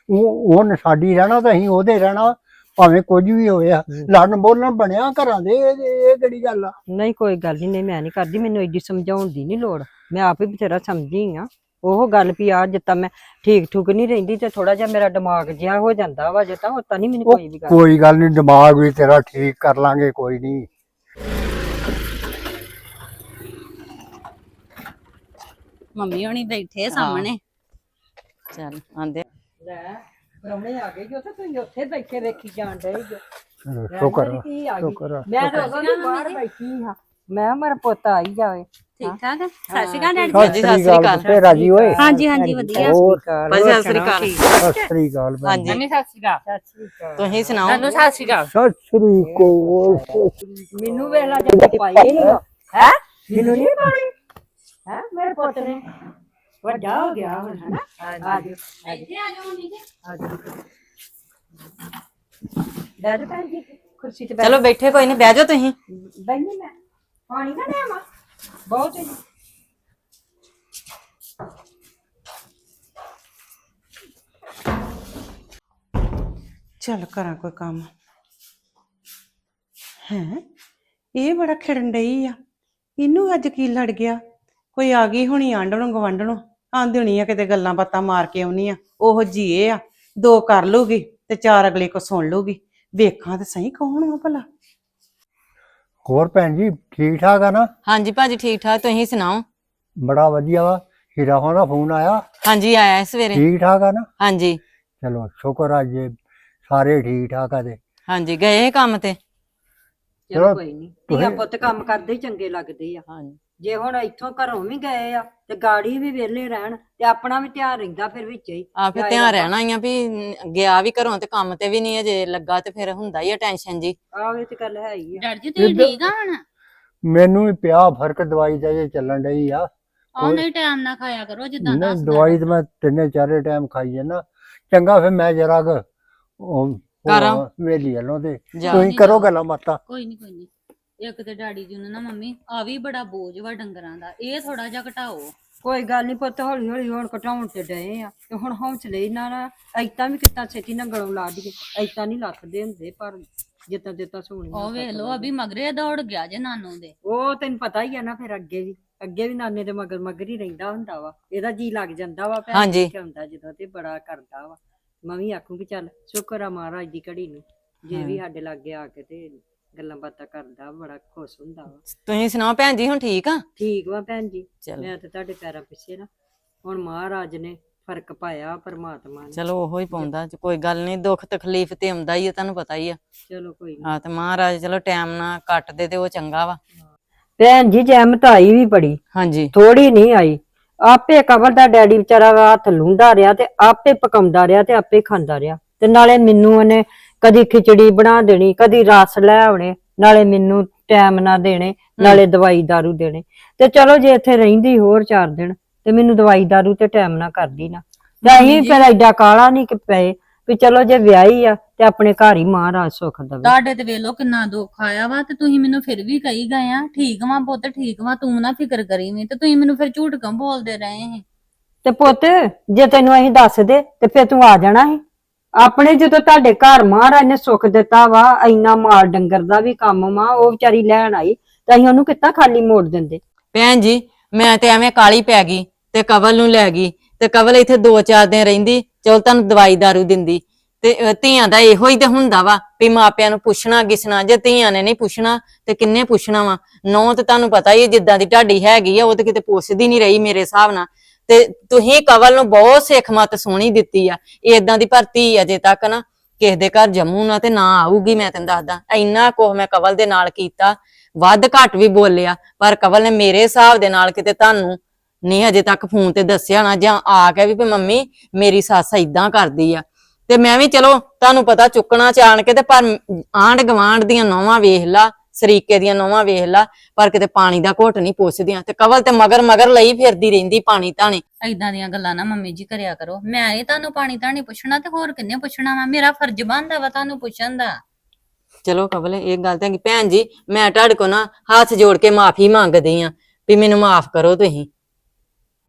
ਉਹ ਉਹਨ ਸਾਡੀ ਰਹਿਣਾ ਤਾਂ ਅਸੀਂ ਉਹਦੇ ਰਹਿਣਾ। ਭਾਵੇਂ ਕੁਝ ਵੀ ਹੋਇਆ ਲੜਨ ਬੋਲਣ ਬਣਿਆ ਘਰਾਂ ਦੇ ਇਹ ਇਹ ਕਿਹੜੀ ਗੱਲ ਆ? ਨਹੀਂ ਕੋਈ ਗੱਲ ਨਹੀਂ ਨਹੀਂ ਮੈਂ ਨਹੀਂ ਕਰਦੀ ਮੈਨੂੰ ਐਡੀ ਸਮਝਾਉਣ ਦੀ ਨਹੀਂ ਲੋੜ। ਮੈਂ ਆਪ ਹੀ ਬਥੇਰਾ ਸਮਝੀ ਆ। ਉਹ ਗੱਲ ਵੀ ਆ ਜਿੱਤਾ ਮੈਂ ਠੀਕ ਠੁਕ ਨਹੀਂ ਰਹਿੰਦੀ ਤੇ ਥੋੜਾ ਜਿਹਾ ਮੇਰਾ ਦਿਮਾਗ ਜਿਹਾ ਹੋ ਜਾਂਦਾ ਵਾ ਜਿੱਤਾ ਉਹ ਤਾਂ ਨਹੀਂ ਮੈਨੂੰ ਕੋਈ ਵੀ ਗੱਲ। ਕੋਈ ਗੱਲ ਨਹੀਂ ਦਿਮਾਗ ਵੀ ਤੇਰਾ ਠੀਕ ਕਰ ਲਾਂਗੇ ਕੋਈ ਨਹੀਂ ਮੰਮੀ ਹੋਣੀ ਬੈਠੇ ਸਾਹਮਣੇ। ਚੱਲ ਆਂਦੇ ਲੈ। ਪ੍ਰਾਹੁਣੇ ਆ ਗਏ ਜੋ ਤੇ ਤੁਸੀਂ ਉੱਥੇ ਬੈਠੇ ਵੇਖੀ ਜਾਣ ਡਏ ਜੋ ਸ਼ੁਕਰ ਆ, ਕੀ ਆ ਗਈ ਸ਼ੁਕਰ ਆ। ਮੈਂ ਤਾਂ ਉਦੋਂ ਦੀ ਬਾਹਰ ਬੈਠੀ ਹਾਂ ਮੈਂ ਕਿਹਾ ਮੇਰਾ ਪੁੱਤ ਆਈ ਜਾਵੇ ਠੀਕ ਠਾਕ ਸਤਿ ਸ਼੍ਰੀ ਅਕਾਲ ਡੈਡੀ ਸਤਿ ਸ੍ਰੀ ਅਕਾਲ ਤੇ ਰਾਜੀ ਓਏ ਹਾਂਜੀ ਹਾਂਜੀ ਵਧੀਆ ਹੋਰ ਸਤਿ ਸ੍ਰੀ ਅਕਾਲ ਸਤਿ ਸ੍ਰੀ ਅਕਾਲ ਭੈਣ ਜੀ। ਸਤਿ ਸ਼੍ਰੀ ਅਕਾਲ ਤੁਸੀਂ ਸੁਣਾਓ ਤੁਹਾਨੂੰ ਸਤਿ ਸ਼੍ਰੀ ਅਕਾਲ ਸਤਿ ਸ੍ਰੀ ਅਕਾਲ ਮੈਨੂੰ ਵੇਲਾ ਜੇ ਪਾਈ ਨਹੀਂ ਹੈ ਮੈਨੂੰ ਨਹੀਂ ਪਾਣੀ ਹੈ ਮੇਰੇ ਪੁੱਤ ਨੇ ਵੱਡਾ ਹੋ ਗਿਆ ਹੁਣ ਹੈ ਨਾ ਆ ਜਾ ਇੱਥੇ ਆ ਜਾਓ ਨਹੀਂ ਆ ਜਾ ਡੈਡ ਭੈਣ ਜੀ ਕੁਰਸੀ ਤੇ ਬੈਠ ਚਲੋ ਬੈਠੇ ਕੋਈ ਨਹੀਂ ਬਹਿ ਜਾਓ ਤੁਸੀਂ। ਬੈਠੀ ਮੈਂ। ਪਾਣੀ ਨਾ ਲਿਆਵਾਂ। ਬਹੁਤ ਹੈ ਜੀ। ਚੱਲ ਕਰਾਂ ਕੋਈ ਕੰਮ। ਹੈ? ਇਹ ਬੜਾ ਖਿੜਨ ਡਈ ਆ। ਇਹਨੂੰ ਅੱਜ ਕੀ ਲੜ ਗਿਆ? ਕੋਈ ਆ ਗਈ ਹੁਣੀ ਆਂਡਣੋਂ ਗਵੰਡਣੋਂ ਆਂਦੀ ਹੋਣੀ ਆ ਕਿਤੇ ਗੱਲਾਂ ਬਾਤਾਂ ਮਾਰ ਕੇ ਆਉਣੀ ਆ ਉਹ ਜੀਏ ਆ ਦੋ ਕਰ ਲੂਗੀ ਤੇ ਚਾਰ ਅਗਲੇ ਕੋ ਸੁਣ ਲੂਗੀ ਵੇਖਾਂ ਤੇ ਸਹੀ ਕੌਣ ਵਾ ਭਲਾ। ਹੋਰ ਭੈਣ ਜੀ ਠੀਕ ਠਾਕ ਆ ਨਾ? ਹਾਂਜੀ ਭਾਜੀ ਠੀਕ ਠਾਕ ਤੁਸੀਂ ਸੁਣਾਓ? ਬੜਾ ਵਧੀਆ ਵਾ ਹੀਰਾ ਹੋਣਾ ਦਾ ਫੋਨ ਆਇਆ। ਹਾਂਜੀ ਆਇਆ ਹੈ ਸਵੇਰੇ ਠੀਕ ਠਾਕ ਆ ਨਾ? ਹਾਂਜੀ। ਚਲੋ ਸ਼ੁਕਰ ਆ ਜੇ ਸਾਰੇ ਠੀਕ ਠਾਕ ਆ ਤੇ। ਹਾਂਜੀ ਗਏ ਸੀ ਕੰਮ ਤੇ? ਚਲੋ ਚਲੋ, ਕੋਈ ਨਹੀਂ ਤੁਸੀਂ- ਧੀਆਂ ਪੁੱਤ ਕੰਮ ਕਰਦੇ ਹੀ ਚੰਗੇ ਲੱਗਦੇ ਆ। ਹਾਂਜੀ। ਜੇ ਹੁਣ ਇੱਥੋਂ ਘਰੋਂ ਵੀ ਗਏ ਆ ਤੇ ਗਾੜੀ ਵੀ ਵਿਹਲੇ ਰਹਿਣ ਤੇ ਆਪਣਾ ਵੀ ਧਿਆਨ ਰਹਿੰਦਾ ਫਿਰ ਵਿੱਚ ਹੀ। ਆ ਫਿਰ ਧਿਆਨ। ਰਹਿਣਾ ਹੀ ਆ ਵੀ ਨ- ਗਿਆ ਵੀ ਘਰੋਂ ਤੇ ਕੰਮ ਤੇ ਵੀ ਨਹੀਂ ਅਜੇ ਲੱਗਾ ਤੇ ਫਿਰ ਹੁੰਦਾ ਹੀ ਆ ਟੈਨਸ਼ਨ ਜੀ। ਆਹ ਇਹ ਤੇ ਗੱਲ ਹੈ ਹੀ ਆ। ਡੈਡੀ ਜੀ ਤੁਸੀਂ ਇੱਧਰ- ਠੀਕ ਆ ਹੁਣ? ਮੈਨੂੰ ਵੀ ਪਿਆ ਫ਼ਰਕ ਦਵਾਈ ਦਾ ਜੇ ਚੱਲਣ ਡਈ ਆ। ਆਹ ਨਹੀਂ ਟਾਈਮ ਨਾ ਖਾਇਆ ਕਰੋ ਜਿੱਦਾਂ ਦੱਸਦਾ। ਦਵਾਈ ਤਾਂ ਮੈਂ ਤਿੰਨੇ ਚਾਰੇ ਟਾਈਮ ਖਾਈ ਜਾਂਦਾ ਚੰਗਾ ਫਿਰ ਮੈਂ ਜਰਾ ਕੁ ਉਹ ਕਰਾਂ। ਵੇਲੀ ਵੱਲੋਂ ਤੇ ਜਾ। ਤੁਸੀਂ ਕਰੋ। ਗੱਲਾਂ ਬਾਤਾਂ। ਕੋਈ ਨਹੀਂ ਕੋਈ ਨਹੀਂ ਇੱਕ ਤੇ ਡੈਡੀ ਜੀ ਨੂੰ ਨਾ ਮੰਮੀ ਆ ਵੀ ਬੜਾ ਬੋਝ ਵਾ ਡੰਗਰਾਂ ਦਾ ਇਹ ਥੋੜਾ ਜਿਹਾ ਘਟਾਓ। ਕੋਈ ਗੱਲ ਨਹੀਂ ਪੁੱਤ ਹੌਲੀ ਹੌਲੀ ਹੁਣ ਘਟਾਉਣ ਤੇ ਡਏ ਆ ਤੇ ਹੁਣ ਹੌਸਲੇ ਹੀ ਨਾਲ ਐਤਾਂ ਵੀ ਕਿੱਦਾਂ ਛੇਤੀ ਨਾਲ ਗਲੋਂ ਲਾ ਦਈਏ ਐਤਾਂ ਨਹੀਂ ਲੱਥਦੇ ਹੁੰਦੇ ਪਰ ਜਿੱਤਾਂ ਜਿੱਤਾਂ ਸੋਹਣੀਆਂ ਉਹ ਵੇਖ ਲੋ ਅਭੀ ਮਗਰੇ ਦੌੜ ਗਿਆ ਜੇ ਨਾਨੂ ਦੇ। ਉਹ ਤੈਨੂੰ ਪਤਾ ਹੀ ਆ ਨਾ ਫਿਰ ਅੱਗੇ ਵੀ ਅੱਗੇ ਵੀ ਨਾਨੇ ਦੇ ਮਗਰ ਮਗਰ ਹੀ ਰਹਿੰਦਾ ਹੁੰਦਾ ਵਾ। ਇਹਦਾ ਜੀ ਲੱਗ ਜਾਂਦਾ ਵਾ ਭੈਣ ਹਾਂਜੀ। ਜੀ ਹੁੰਦਾ ਜਦੋਂ ਤੇ ਬੜਾ ਕਰਦਾ ਵਾ। ਮੈਂ ਵੀ ਆਖੂੰਗੀ ਚੱਲ ਸ਼ੁਕਰ ਆ ਮਹਾਰਾਜ ਦੀ ਘੜੀ ਨੂੰ ਜੇ ਵੀ ਸਾਡੇ ਲਾਗੇ ਆ ਕੇ ਤੇ ਗੱਲਾਂ ਬਾਤਾਂ ਕਰਦਾ ਬੜਾ ਖੁਸ਼ ਹੁੰਦਾ ਵਾ। ਤੁਸੀਂ ਸੁਣਾਓ ਭੈਣ ਜੀ ਹੁਣ ਠੀਕ ਆ? ਠੀਕ ਵਾ ਭੈਣ ਜੀ। ਚਲੋ। ਮੈਂ ਤੇ ਤੁਹਾਡੇ ਪੈਰਾਂ ਪਿੱਛੇ ਨਾ ਹੁਣ ਮਹਾਰਾਜ ਨੇ ਫ਼ਰਕ ਪਾਇਆ ਪਰਮਾਤਮਾ ਨੇ। ਚਲੋ ਉਹੋ ਹੀ ਪਾਉਂਦਾ ਕੋਈ ਗੱਲ ਨਹੀਂ ਦੁੱਖ ਤਕਲੀਫ ਤੇ ਆਉਂਦਾ ਹੀ ਆ ਤੁਹਾਨੂੰ ਪਤਾ ਹੀ ਆ। ਚਲੋ ਕੋਈ ਨੀ। ਆ ਤੇ ਮਹਾਰਾਜ ਚਲੋ ਟਾਈਮ ਨਾਲ ਕੱਟ ਦੇ ਤੇ ਉਹ ਚੰਗਾ ਵਾ। ਭੈਣ ਜੀ ਜੈਮਤ ਆਈ ਵੀ ਬੜੀ। ਹਾਂਜੀ। ਥੋੜੀ ਨਹੀਂ ਆਈ। ਆਪੇ ਕਬਰ ਦਾ ਡੈਡੀ ਵਿਚਾਰਾ ਹੱਥ ਲੁੰਦਾ ਰਿਹਾ ਤੇ ਆਪੇ ਪਕਾਉਂਦਾ ਰਿਹਾ ਤੇ ਆਪੇ ਖਾਂਦਾ ਰਿਹਾ। ਤੇ ਨਾਲੇ ਮੈਨੂੰ ਉਹਨੇ ਕਦੀ ਖਿਚੜੀ ਬਣਾ ਦੇਣੀ ਕਦੀ ਰਸ ਲੈ ਆਉਣੇ ਨਾਲੇ ਮੈਨੂੰ ਟਾਈਮ ਨਾ ਦੇਣੇ ਨਾਲੇ ਦਵਾਈ ਦਾਰੂ ਦੇਣੇ। ਤੇ ਚਲੋ ਜੇ ਇੱਥੇ ਰਹਿੰਦੀ ਹੋਰ ਚਾਰ ਦਿਨ ਤੇ ਮੈਨੂੰ ਦਵਾਈ ਦਾਰੂ ਤੇ ਟਾਈਮ ਨਾ ਕਰਦੀ ਨਾ। ਤੇ ਅਸੀਂ ਫਿਰ ਐਡਾ ਕਾਲਾ ਨਹੀਂ ਕਿ ਪਏ ਵੀ ਚਲੋ ਜੇ ਵਿਆਹੀ ਆ ਤੇ ਆਪਣੇ ਘਰ ਹੀ ਮਹਾਰਾਜ ਸੁੱਖ ਦੇਵੇ। ਤੁਹਾਡੇ ਤੇ ਵੇਖ ਲੋ ਕਿੰਨਾ ਦੁੱਖ ਆਇਆ ਵਾ ਤੇ ਤੁਸੀਂ ਮੈਨੂੰ ਫਿਰ ਵੀ ਕਹੀ ਗਏ ਆ ਠੀਕ ਵਾ ਪੁੱਤ ਠੀਕ ਵਾ ਤੂੰ ਨਾ ਫਿਕਰ ਕਰੀ ਵੀ ਤੇ ਤੁਸੀਂ ਮੈਨੂੰ ਫਿਰ ਝੂਠ ਕਿਉਂ ਬੋਲਦੇ ਰਹੇ ਸੀ ਤੇ ਪੁੱਤ ਜੇ ਤੈਨੂੰ ਅਸੀਂ ਦੱਸ ਦੇ ਤੇ ਫਿਰ ਤੂੰ ਆ ਜਾਣਾ ਸੀ। ਆਪਣੇ ਜਦੋਂ ਤੁਹਾਡੇ ਘਰ ਮਹਾਰਾਜ ਨੇ ਸੁੱਖ ਦਿੱਤਾ ਵਾ ਇੰਨਾ ਮਾਲ ਡੰਗਰ ਦਾ ਵੀ ਕੰਮ ਵਾ ਉਹ ਵਿਚਾਰੀ ਲੈਣ ਆਈ ਤਾਂ ਅਸੀਂ ਉਹਨੂੰ ਕਿੱਦਾਂ ਖਾਲੀ ਮੋੜ ਦਿੰਦੇ? ਭੈਣ ਜੀ ਮੈਂ ਤੇ ਐਵੇਂ ਕਾਲੀ ਪੈ ਗਈ ਤੇ ਕਵਲ ਨੂੰ ਲੈ ਗਈ ਤੇ ਕਵਲ ਇੱਥੇ ਦੋ ਚਾਰ ਦਿਨ ਰਹਿੰਦੀ ਚਲ ਤੁਹਾਨੂੰ ਦਵਾਈ ਦਾਰੂ ਦਿੰਦੀ ਤੇ ਅਹ, ਧੀਆਂ ਦਾ ਇਹੋ ਹੀ ਤੇ ਹੁੰਦਾ ਵਾ ਵੀ ਮਾਪਿਆਂ ਨੂੰ ਪੁੱਛਣਾ ਗਿਸਣਾ ਜੇ ਧੀਆਂ ਨੇ ਨਹੀਂ ਪੁੱਛਣਾ ਤੇ ਕਿੰਨੇ ਪੁੱਛਣਾ ਵਾ? ਨੌ ਤੇ ਤੁਹਾਨੂੰ ਪਤਾ ਹੀ ਹੈ ਜਿੱਦਾਂ ਦੀ ਢਾਡੀ ਹੈਗੀ ਆ ਉਹ ਤੇ ਕਿਤੇ ਪੁੱਛਦੀ ਨਹੀਂ ਰਹੀ ਮੇਰੇ ਹਿਸਾਬ ਨਾਲ। ਤੇ ਤੁਸੀਂ ਕਵਲ ਨੂੰ ਬਹੁਤ ਸਿੱਖ ਮਤ ਸੋਹਣੀ ਦਿੱਤੀ ਆ। ਏਦਾਂ ਦੀ ਭਰਤੀ ਅਜੇ ਤੱਕ ਨਾ ਕਿਸੇ ਦੇ ਘਰ ਜੰਮੂ ਨਾ ਤੇ ਨਾ ਆਊਗੀ, ਮੈਂ ਤੈਨੂੰ ਦੱਸਦਾ। ਇੰਨਾ ਕੁਝ ਮੈਂ ਕਵਲ ਦੇ ਨਾਲ ਕੀਤਾ, ਵੱਧ ਘੱਟ ਵੀ ਬੋਲਿਆ, ਪਰ ਕਵਲ ਨੇ ਮੇਰੇ ਹਿਸਾਬ ਦੇ ਨਾਲ ਕਿਤੇ ਤੁਹਾਨੂੰ ਨਹੀਂ ਅਜੇ ਤੱਕ ਫੋਨ ਤੇ ਦੱਸਿਆ ਨਾ, ਜਾਂ ਆ ਕੇ ਵੀ ਵੀ ਮੰਮੀ, ਮੇਰੀ ਸੱਸ ਇਦਾਂ ਕਰਦੀ ਆ। ਤੇ ਮੈਂ ਵੀ ਚਲੋ, ਤੁਹਾਨੂੰ ਪਤਾ ਚੁੱਕਣਾ ਚਾਣ ਕੇ ਤੇ ਪਰ ਆਂਢ ਗਵਾਂਢ ਦੀਆਂ ਨੌਵਾਂ ਵੇਖ ਲਾ ਸਰੀਕੇ ਦੀਆਂ ਨੌਵਾਂ ਵੇਖ ਲਾ ਪਰ ਕਿਤੇ ਪਾਣੀ ਦਾ ਘੁੱਟ ਨਹੀਂ ਪੁੱਛਦੀਆਂ। ਤੇ ਕਵਲ ਤੇ ਮਗਰ ਮਗਰ ਲਈ ਫਿਰਦੀ ਰਹਿੰਦੀ ਪਾਣੀ ਧਾਣੀ। ਐਦਾਂ ਦੀਆਂ ਗੱਲਾਂ ਨਾ ਮੰਮੀ ਜੀ ਕਰਿਆ ਕਰੋ। ਮੈਂ ਇਹ ਤੁਹਾਨੂੰ ਪਾਣੀ ਧਾਣੀ ਪੁੱਛਣਾ ਤੇ ਹੋਰ ਕਿੰਨੇ ਪੁੱਛਣਾ ਵਾ? ਮੇਰਾ ਫਰਜ਼ ਬਣਦਾ ਵਾ ਤੁਹਾਨੂੰ ਪੁੱਛਣ ਦਾ। ਚਲੋ ਕਵਲ ਇਹ ਗੱਲ ਤਾਂ ਹੈਗੀ। ਭੈਣ ਜੀ ਮੈਂ ਤੁਹਾਡੇ ਕੋ ਨਾ ਹੱਥ ਜੋੜ ਕੇ ਮਾਫੀ ਮੰਗਦੀ ਆ ਵੀ ਮੈਨੂੰ ਮਾਫ ਕਰੋ ਤੁਸੀਂ।